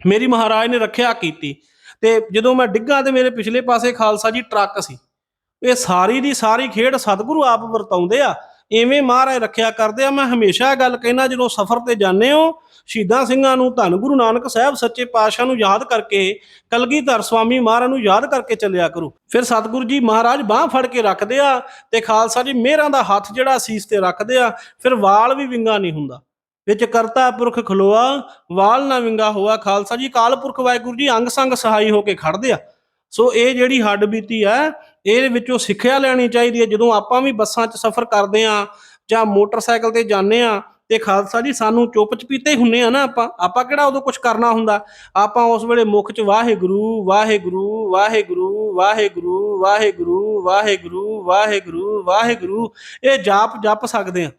ਮੇਰੀ ਮਹਾਰਾਜ ਨੇ ਰੱਖਿਆ ਕੀਤੀ। ਤੇ ਜਦੋਂ ਮੈਂ ਡਿੱਗਾ ਤੇ ਮੇਰੇ ਪਿਛਲੇ ਪਾਸੇ ਖਾਲਸਾ ਜੀ ਟਰੱਕ ਸੀ। ਇਹ ਸਾਰੀ ਦੀ ਸਾਰੀ ਖੇਡ ਸਤਿਗੁਰੂ ਆਪ ਵਰਤਾਉਂਦੇ ਆ, ਐਵੇਂ ਮਹਾਰਾਜ ਰੱਖਿਆ ਕਰਦੇ ਆ। ਮੈਂ ਹਮੇਸ਼ਾ ਇਹ ਗੱਲ ਕਹਿਣਾ ਜਦੋਂ ਸਫ਼ਰ ਤੇ ਜਾਂਦੇ ਹੋ ਸ਼ਹੀਦਾਂ ਸਿੰਘਾਂ ਨੂੰ ਧੰਨ ਗੁਰੂ ਨਾਨਕ ਸਾਹਿਬ ਸੱਚੇ ਪਾਤਸ਼ਾਹ ਨੂੰ ਯਾਦ ਕਰਕੇ, ਕਲਗੀਧਰ ਸਵਾਮੀ ਮਹਾਰਾਜ ਨੂੰ ਯਾਦ ਕਰਕੇ ਚੱਲਿਆ ਕਰੋ। ਫਿਰ ਸਤਿਗੁਰੂ ਜੀ ਮਹਾਰਾਜ ਬਾਹ ਫੜ ਕੇ ਰੱਖਦੇ ਆ ਤੇ ਖਾਲਸਾ ਜੀ ਮਿਹਰਾਂ ਦਾ ਹੱਥ ਜਿਹੜਾ ਸੀਸ ਤੇ ਰੱਖਦੇ ਆ, ਫਿਰ ਵਾਲ ਵੀ ਵਿੰਗਾ ਨਹੀਂ ਹੁੰਦਾ। ਵਿੱਚ ਕਰਤਾ ਪੁਰਖ ਖਲੋਆ, ਵਾਲ ਨਾ ਵਿੰਗਾ ਹੋਆ। ਖਾਲਸਾ ਜੀ ਕਾਲ ਪੁਰਖ ਵਾਹਿਗੁਰੂ ਜੀ ਅੰਗ ਸੰਗ ਸਹਾਈ ਹੋ ਕੇ ਖੜਦੇ ਆ। ਸੋ ਇਹ ਜਿਹੜੀ ਹੱਡ ਬੀਤੀ ਹੈ ਇਹਦੇ ਵਿੱਚੋਂ ਸਿੱਖਿਆ ਲੈਣੀ ਚਾਹੀਦੀ ਹੈ। ਜਦੋਂ ਆਪਾਂ ਵੀ ਬੱਸਾਂ 'ਚ ਸਫ਼ਰ ਕਰਦੇ ਆ ਜਾਂ ਮੋਟਰਸਾਈਕਲ ਤੇ ਜਾਂਦੇ ਆ ਤੇ ਖਾਲਸਾ ਜੀ, ਸਾਨੂੰ ਚੁੱਪ ਚਪੀਤੇ ਹੀ ਹੁੰਨੇ ਆ ਨਾ ਆਪਾਂ। ਆਪਾਂ ਕਿਹੜਾ ਉਦੋਂ ਕੁਝ ਕਰਨਾ ਹੁੰਦਾ? ਆਪਾਂ ਉਸ ਵੇਲੇ ਮੁਖ 'ਚ ਵਾਹਿਗੁਰੂ ਵਾਹਿਗੁਰੂ ਵਾਹਿਗੁਰੂ ਵਾਹਿਗੁਰੂ ਵਾਹਿਗੁਰੂ ਵਾਹਿਗੁਰੂ ਵਾਹਿਗੁਰੂ ਵਾਹਿਗੁਰੂ। ਇਹ ਜਾਪ ਜਪ ਸਕਦੇ ਆ।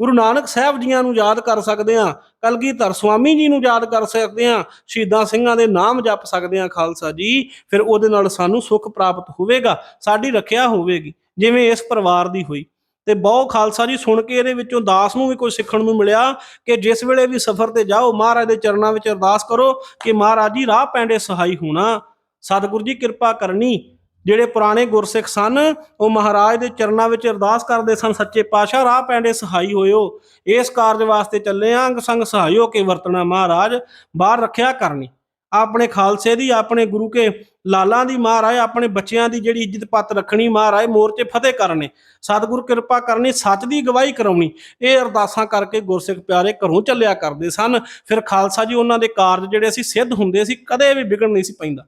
ਗੁਰੂ ਨਾਨਕ ਸਾਹਿਬ ਜੀਆਂ ਨੂੰ ਯਾਦ ਕਰ ਸਕਦੇ ਆ। ਕਲਗੀਧਰ ਸਵਾਮੀ ਜੀ ਨੂੰ ਯਾਦ ਕਰ ਸਕਦੇ ਆ। ਸ਼ਹੀਦਾਂ ਸਿੰਘਾਂ ਦੇ ਨਾਮ ਜਪ ਸਕਦੇ ਆ ਖਾਲਸਾ ਜੀ। ਫਿਰ ਉਹਦੇ ਨਾਲ ਸਾਨੂੰ ਸੁੱਖ ਪ੍ਰਾਪਤ ਹੋਵੇਗਾ। ਸਾਡੀ ਰੱਖਿਆ ਹੋਵੇਗੀ। ਜਿਵੇਂ ਇਸ ਪਰਿਵਾਰ ਦੀ ਹੋਈ। ਤੇ ਬਹੁ ਖਾਲਸਾ ਜੀ ਸੁਣ ਕੇ ਇਹਦੇ ਵਿੱਚੋਂ ਦਾਸ ਨੂੰ ਵੀ ਕੋਈ ਸਿੱਖਣ ਨੂੰ ਮਿਲਿਆ ਕਿ ਜਿਸ ਵੇਲੇ ਵੀ ਸਫ਼ਰ ਤੇ ਜਾਓ, ਮਹਾਰਾਜ ਦੇ ਚਰਨਾਂ ਵਿੱਚ ਅਰਦਾਸ ਕਰੋ ਕਿ ਮਹਾਰਾਜ ਜੀ ਰਾਹ ਪੈਂਡੇ ਸਹਾਈ ਹੋਣਾ। ਸਤਿਗੁਰੂ ਜੀ ਕਿਰਪਾ ਕਰਨੀ। ਜਿਹੜੇ ਪੁਰਾਣੇ ਗੁਰਸਿੱਖ ਸਨ, ਉਹ ਮਹਾਰਾਜ ਦੇ ਚਰਨਾਂ ਵਿੱਚ ਅਰਦਾਸ ਕਰਦੇ ਸਨ, ਸੱਚੇ ਪਾਤਸ਼ਾਹ, ਰਾਹ ਪੈਂਡੇ ਸਹਾਈ ਹੋਇਓ। ਇਸ ਕਾਰਜ ਵਾਸਤੇ ਚੱਲੇ ਆਂ, ਅੰਗ ਸੰਗ ਸਹਾਈ ਹੋ ਕੇ ਵਰਤਣਾ ਮਹਾਰਾਜ। ਬਾਹਰ ਰੱਖਿਆ ਕਰਨੀ। ਆਪਣੇ ਖਾਲਸੇ ਦੀ, ਆਪਣੇ ਗੁਰੂ ਕੇ ਲਾਲਾਂ ਦੀ ਮਹਾਰਾਜ, ਆਪਣੇ ਬੱਚਿਆਂ ਦੀ ਜਿਹੜੀ ਇੱਜ਼ਤ ਪੱਤ ਰੱਖਣੀ ਮਹਾਰਾਜ, ਮੋਰਚੇ ਫਤਿਹ ਕਰਨੇ। ਸਤਿਗੁਰ ਕਿਰਪਾ ਕਰਨੀ, ਸੱਚ ਦੀ ਗਵਾਹੀ ਕਰਾਉਣੀ। ਇਹ ਅਰਦਾਸਾਂ ਕਰਕੇ ਗੁਰਸਿੱਖ ਪਿਆਰੇ ਘਰੋਂ ਚੱਲਿਆ ਕਰਦੇ ਸਨ। ਫਿਰ ਖਾਲਸਾ ਜੀ ਉਹਨਾਂ ਦੇ ਕਾਰਜ ਜਿਹੜੇ ਸੀ, ਸਿੱਧ ਹੁੰਦੇ ਸੀ, ਕਦੇ ਵੀ ਵਿਗੜ ਨਹੀਂ ਸੀ ਪੈਂਦਾ।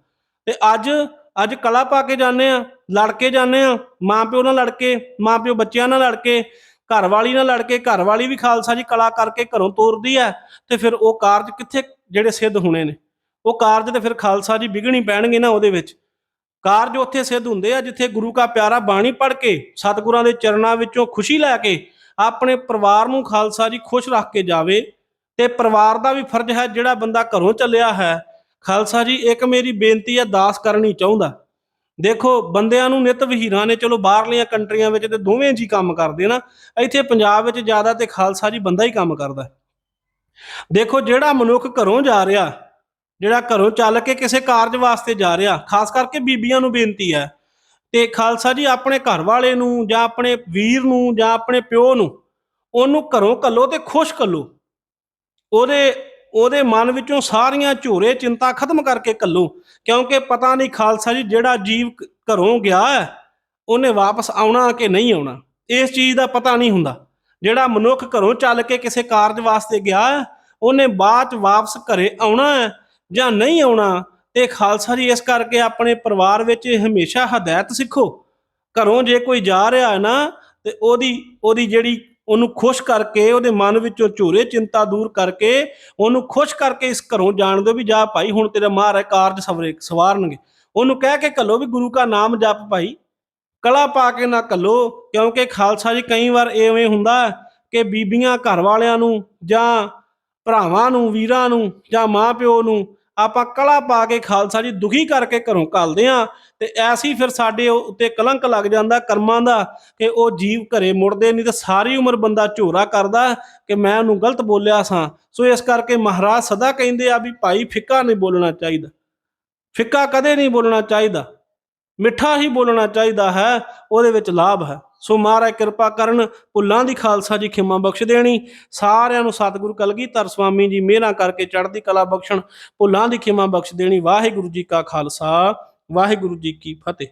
ਤੇ ਅੱਜ ਅੱਜ ਕਲਾ ਪਾ ਕੇ ਜਾਂਦੇ ਆ ਲੜ ਕੇ ਜਾਂਦੇ ਆ ਮਾਂ ਪਿਓ ਨਾਲ ਲੜ ਕੇ ਮਾਂ ਪਿਓ ਬੱਚਿਆਂ ਨਾਲ ਲੜ ਕੇ ਘਰ ਵਾਲੀ ਨਾਲ ਲੜ ਕੇ ਘਰ ਵਾਲੀ ਵੀ ਖਾਲਸਾ ਜੀ ਕਲਾ ਕਰਕੇ ਘਰੋਂ ਤੋਰਦੀ ਹੈ। ਤੇ ਫਿਰ ਉਹ ਕਾਰਜ ਕਿੱਥੇ ਜਿਹੜੇ ਸਿੱਧ ਹੋਣੇ ਨੇ? ਉਹ ਕਾਰਜ ਤੇ ਫਿਰ ਖਾਲਸਾ ਜੀ ਵਿਗਣੀ ਪੈਣਗੇ ਨਾ ਉਹਦੇ ਵਿੱਚ। ਕਾਰਜ ਉੱਥੇ ਸਿੱਧ ਹੁੰਦੇ ਆ, ਜਿੱਥੇ ਗੁਰੂ ਕਾ ਪਿਆਰਾ ਬਾਣੀ ਪੜ੍ਹ ਕੇ, ਸਤਿਗੁਰਾਂ ਦੇ ਚਰਨਾਂ ਵਿੱਚੋਂ ਖੁਸ਼ੀ ਲੈ ਕੇ, ਆਪਣੇ ਪਰਿਵਾਰ ਨੂੰ ਖਾਲਸਾ ਜੀ ਖੁਸ਼ ਰੱਖ ਕੇ ਜਾਵੇ। ਤੇ ਪਰਿਵਾਰ ਦਾ ਵੀ ਫਰਜ਼ ਹੈ, ਜਿਹੜਾ ਬੰਦਾ ਘਰੋਂ ਚੱਲਿਆ ਹੈ, ਖਾਲਸਾ ਜੀ, ਇੱਕ ਮੇਰੀ ਬੇਨਤੀ ਹੈ, ਦਾਸ ਕਰਨੀ ਚਾਹੁੰਦਾ। ਦੇਖੋ, ਬੰਦਿਆਂ ਨੂੰ ਨਿਤ ਵਹੀਰਾਂ ਨੇ, ਚਲੋ ਬਾਹਰਲੀਆਂ ਕੰਟਰੀਆਂ ਵਿੱਚ ਤੇ ਦੋਵੇਂ ਜੀ ਕੰਮ ਕਰਦੇ ਨਾ, ਇੱਥੇ ਪੰਜਾਬ ਵਿੱਚ ਜ਼ਿਆਦਾ ਤੇ ਖਾਲਸਾ ਜੀ ਬੰਦਾ ਹੀ ਕੰਮ ਕਰਦਾ। ਦੇਖੋ, ਜਿਹੜਾ ਮਨੁੱਖ ਘਰੋਂ ਜਾ ਰਿਹਾ ਜਿਹੜਾ ਘਰੋਂ ਚੱਲ ਕੇ ਕਿਸੇ ਕਾਰਜ ਵਾਸਤੇ ਜਾ ਰਿਹਾ, ਖਾਸ ਕਰਕੇ ਬੀਬੀਆਂ ਨੂੰ ਬੇਨਤੀ ਹੈ ਤੇ ਖਾਲਸਾ ਜੀ ਆਪਣੇ ਘਰ ਵਾਲੇ ਨੂੰ ਜਾਂ ਆਪਣੇ ਵੀਰ ਨੂੰ ਜਾਂ ਆਪਣੇ ਪਿਓ ਨੂੰ, ਉਹਨੂੰ ਘਰੋਂ ਕੱਲੋ ਤੇ ਖੁਸ਼ ਕੱਲੋ। ਉਹਦੇ ਉਹਦੇ ਮਨ ਵਿੱਚੋਂ ਸਾਰੀਆਂ ਝੋਰੇ ਚਿੰਤਾ ਖਤਮ ਕਰਕੇ ਕੱਲੋ, ਕਿਉਂਕਿ ਪਤਾ ਨਹੀਂ ਖਾਲਸਾ ਜੀ ਜਿਹੜਾ ਜੀਵ ਘਰੋਂ ਗਿਆ ਉਹਨੇ ਵਾਪਸ ਆਉਣਾ ਕਿ ਨਹੀਂ ਆਉਣਾ, ਇਸ ਚੀਜ਼ ਦਾ ਪਤਾ ਨਹੀਂ ਹੁੰਦਾ। ਜਿਹੜਾ ਮਨੁੱਖ ਘਰੋਂ ਚੱਲ ਕੇ ਕਿਸੇ ਕਾਰਜ ਵਾਸਤੇ ਗਿਆ ਉਹਨੇ ਬਾਅਦ ਚ ਵਾਪਸ ਘਰੇ ਆਉਣਾ ਹੈ ਜਾਂ ਨਹੀਂ ਆਉਣਾ, ਤੇ ਖਾਲਸਾ ਜੀ ਇਸ ਕਰਕੇ ਆਪਣੇ ਪਰਿਵਾਰ ਵਿੱਚ ਹਮੇਸ਼ਾ ਹਦਾਇਤ ਸਿੱਖੋ। ਘਰੋਂ ਜੇ ਕੋਈ ਜਾ ਰਿਹਾ ਹੈ ਨਾ, ਤੇ ਉਹਦੀ ਉਹਦੀ ਜਿਹੜੀ ਉਹਨੂੰ ਖੁਸ਼ ਕਰਕੇ, ਉਹਦੇ ਮਨ ਵਿੱਚੋਂ ਝੂਰੇ ਚਿੰਤਾ ਦੂਰ ਕਰਕੇ, ਉਹਨੂੰ ਖੁਸ਼ ਕਰਕੇ ਇਸ ਘਰੋਂ ਜਾਣ ਦਿਓ ਵੀ ਜਾ ਭਾਈ, ਹੁਣ ਤੇਰਾ ਮਹਾਰਾਜ ਕਾਰਜ ਸਵਰੇ, ਸਵਾਰਨਗੇ। ਉਹਨੂੰ ਕਹਿ ਕੇ ਕੱਲੋ ਵੀ ਗੁਰੂ ਕਾ ਨਾਮ ਜਪ ਭਾਈ। ਕਲਾ ਪਾ ਕੇ ਨਾ ਕੱਲੋ ਕਿਉਂਕਿ ਖਾਲਸਾ ਜੀ ਕਈ ਵਾਰ ਐਵੇਂ ਹੁੰਦਾ ਕਿ ਬੀਬੀਆਂ ਘਰ ਵਾਲਿਆਂ ਨੂੰ ਜਾਂ ਭਰਾਵਾਂ ਨੂੰ, ਵੀਰਾਂ ਨੂੰ ਜਾਂ ਮਾਂ ਪਿਓ ਨੂੰ ਆਪਾਂ ਕਲਾ ਪਾ ਕੇ ਖਾਲਸਾ ਜੀ ਦੁਖੀ ਕਰਕੇ ਘਰੋਂ ਘੱਲਦੇ ਆ ਤੇ ਐਸੀ ਫਿਰ ਸਾਡੇ ਉੱਤੇ ਕਲੰਕ ਲੱਗ ਜਾਂਦਾ ਕਰਮਾਂ ਦਾ ਕਿ ਉਹ ਜੀਵ ਘਰੇ ਮੁੜਦੇ ਨਹੀਂ ਤੇ ਸਾਰੀ ਉਮਰ ਬੰਦਾ ਝੋਰਾ ਕਰਦਾ ਕਿ ਮੈਂ ਉਹਨੂੰ ਗਲਤ ਬੋਲਿਆ ਸਾਂ। ਸੋ ਇਸ ਕਰਕੇ ਮਹਾਰਾਜ ਸਦਾ ਕਹਿੰਦੇ ਆ ਵੀ ਭਾਈ ਫਿੱਕਾ ਨਹੀਂ ਬੋਲਣਾ ਚਾਹੀਦਾ। ਫਿੱਕਾ ਕਦੇ ਨਹੀਂ ਬੋਲਣਾ ਚਾਹੀਦਾ। ਮਿੱਠਾ ਹੀ ਬੋਲਣਾ ਚਾਹੀਦਾ ਹੈ, ਉਹਦੇ ਵਿੱਚ ਲਾਭ ਹੈ। ਸੋ ਮਹਾਰਾਜ ਕਿਰਪਾ ਕਰਨ ਭੁੱਲਾਂ ਦੀ ਖਾਲਸਾ ਜੀ ਖਿਮਾ ਬਖਸ਼ ਦੇਣੀ। ਸਾਰਿਆਂ ਨੂੰ ਸਤਿਗੁਰੂ ਕਲਗੀਧਰ ਸਵਾਮੀ ਜੀ ਮਿਹਰਾਂ ਕਰਕੇ ਚੜ੍ਹਦੀ ਕਲਾ ਬਖਸ਼ਣ, ਭੁੱਲਾਂ ਦੀ ਖਿਮਾ ਬਖਸ਼ ਦੇਣੀ। ਵਾਹਿਗੁਰੂ ਜੀ ਕਾ ਖਾਲਸਾ, ਵਾਹਿਗੁਰੂ ਜੀ ਕੀ ਫਤਿਹ।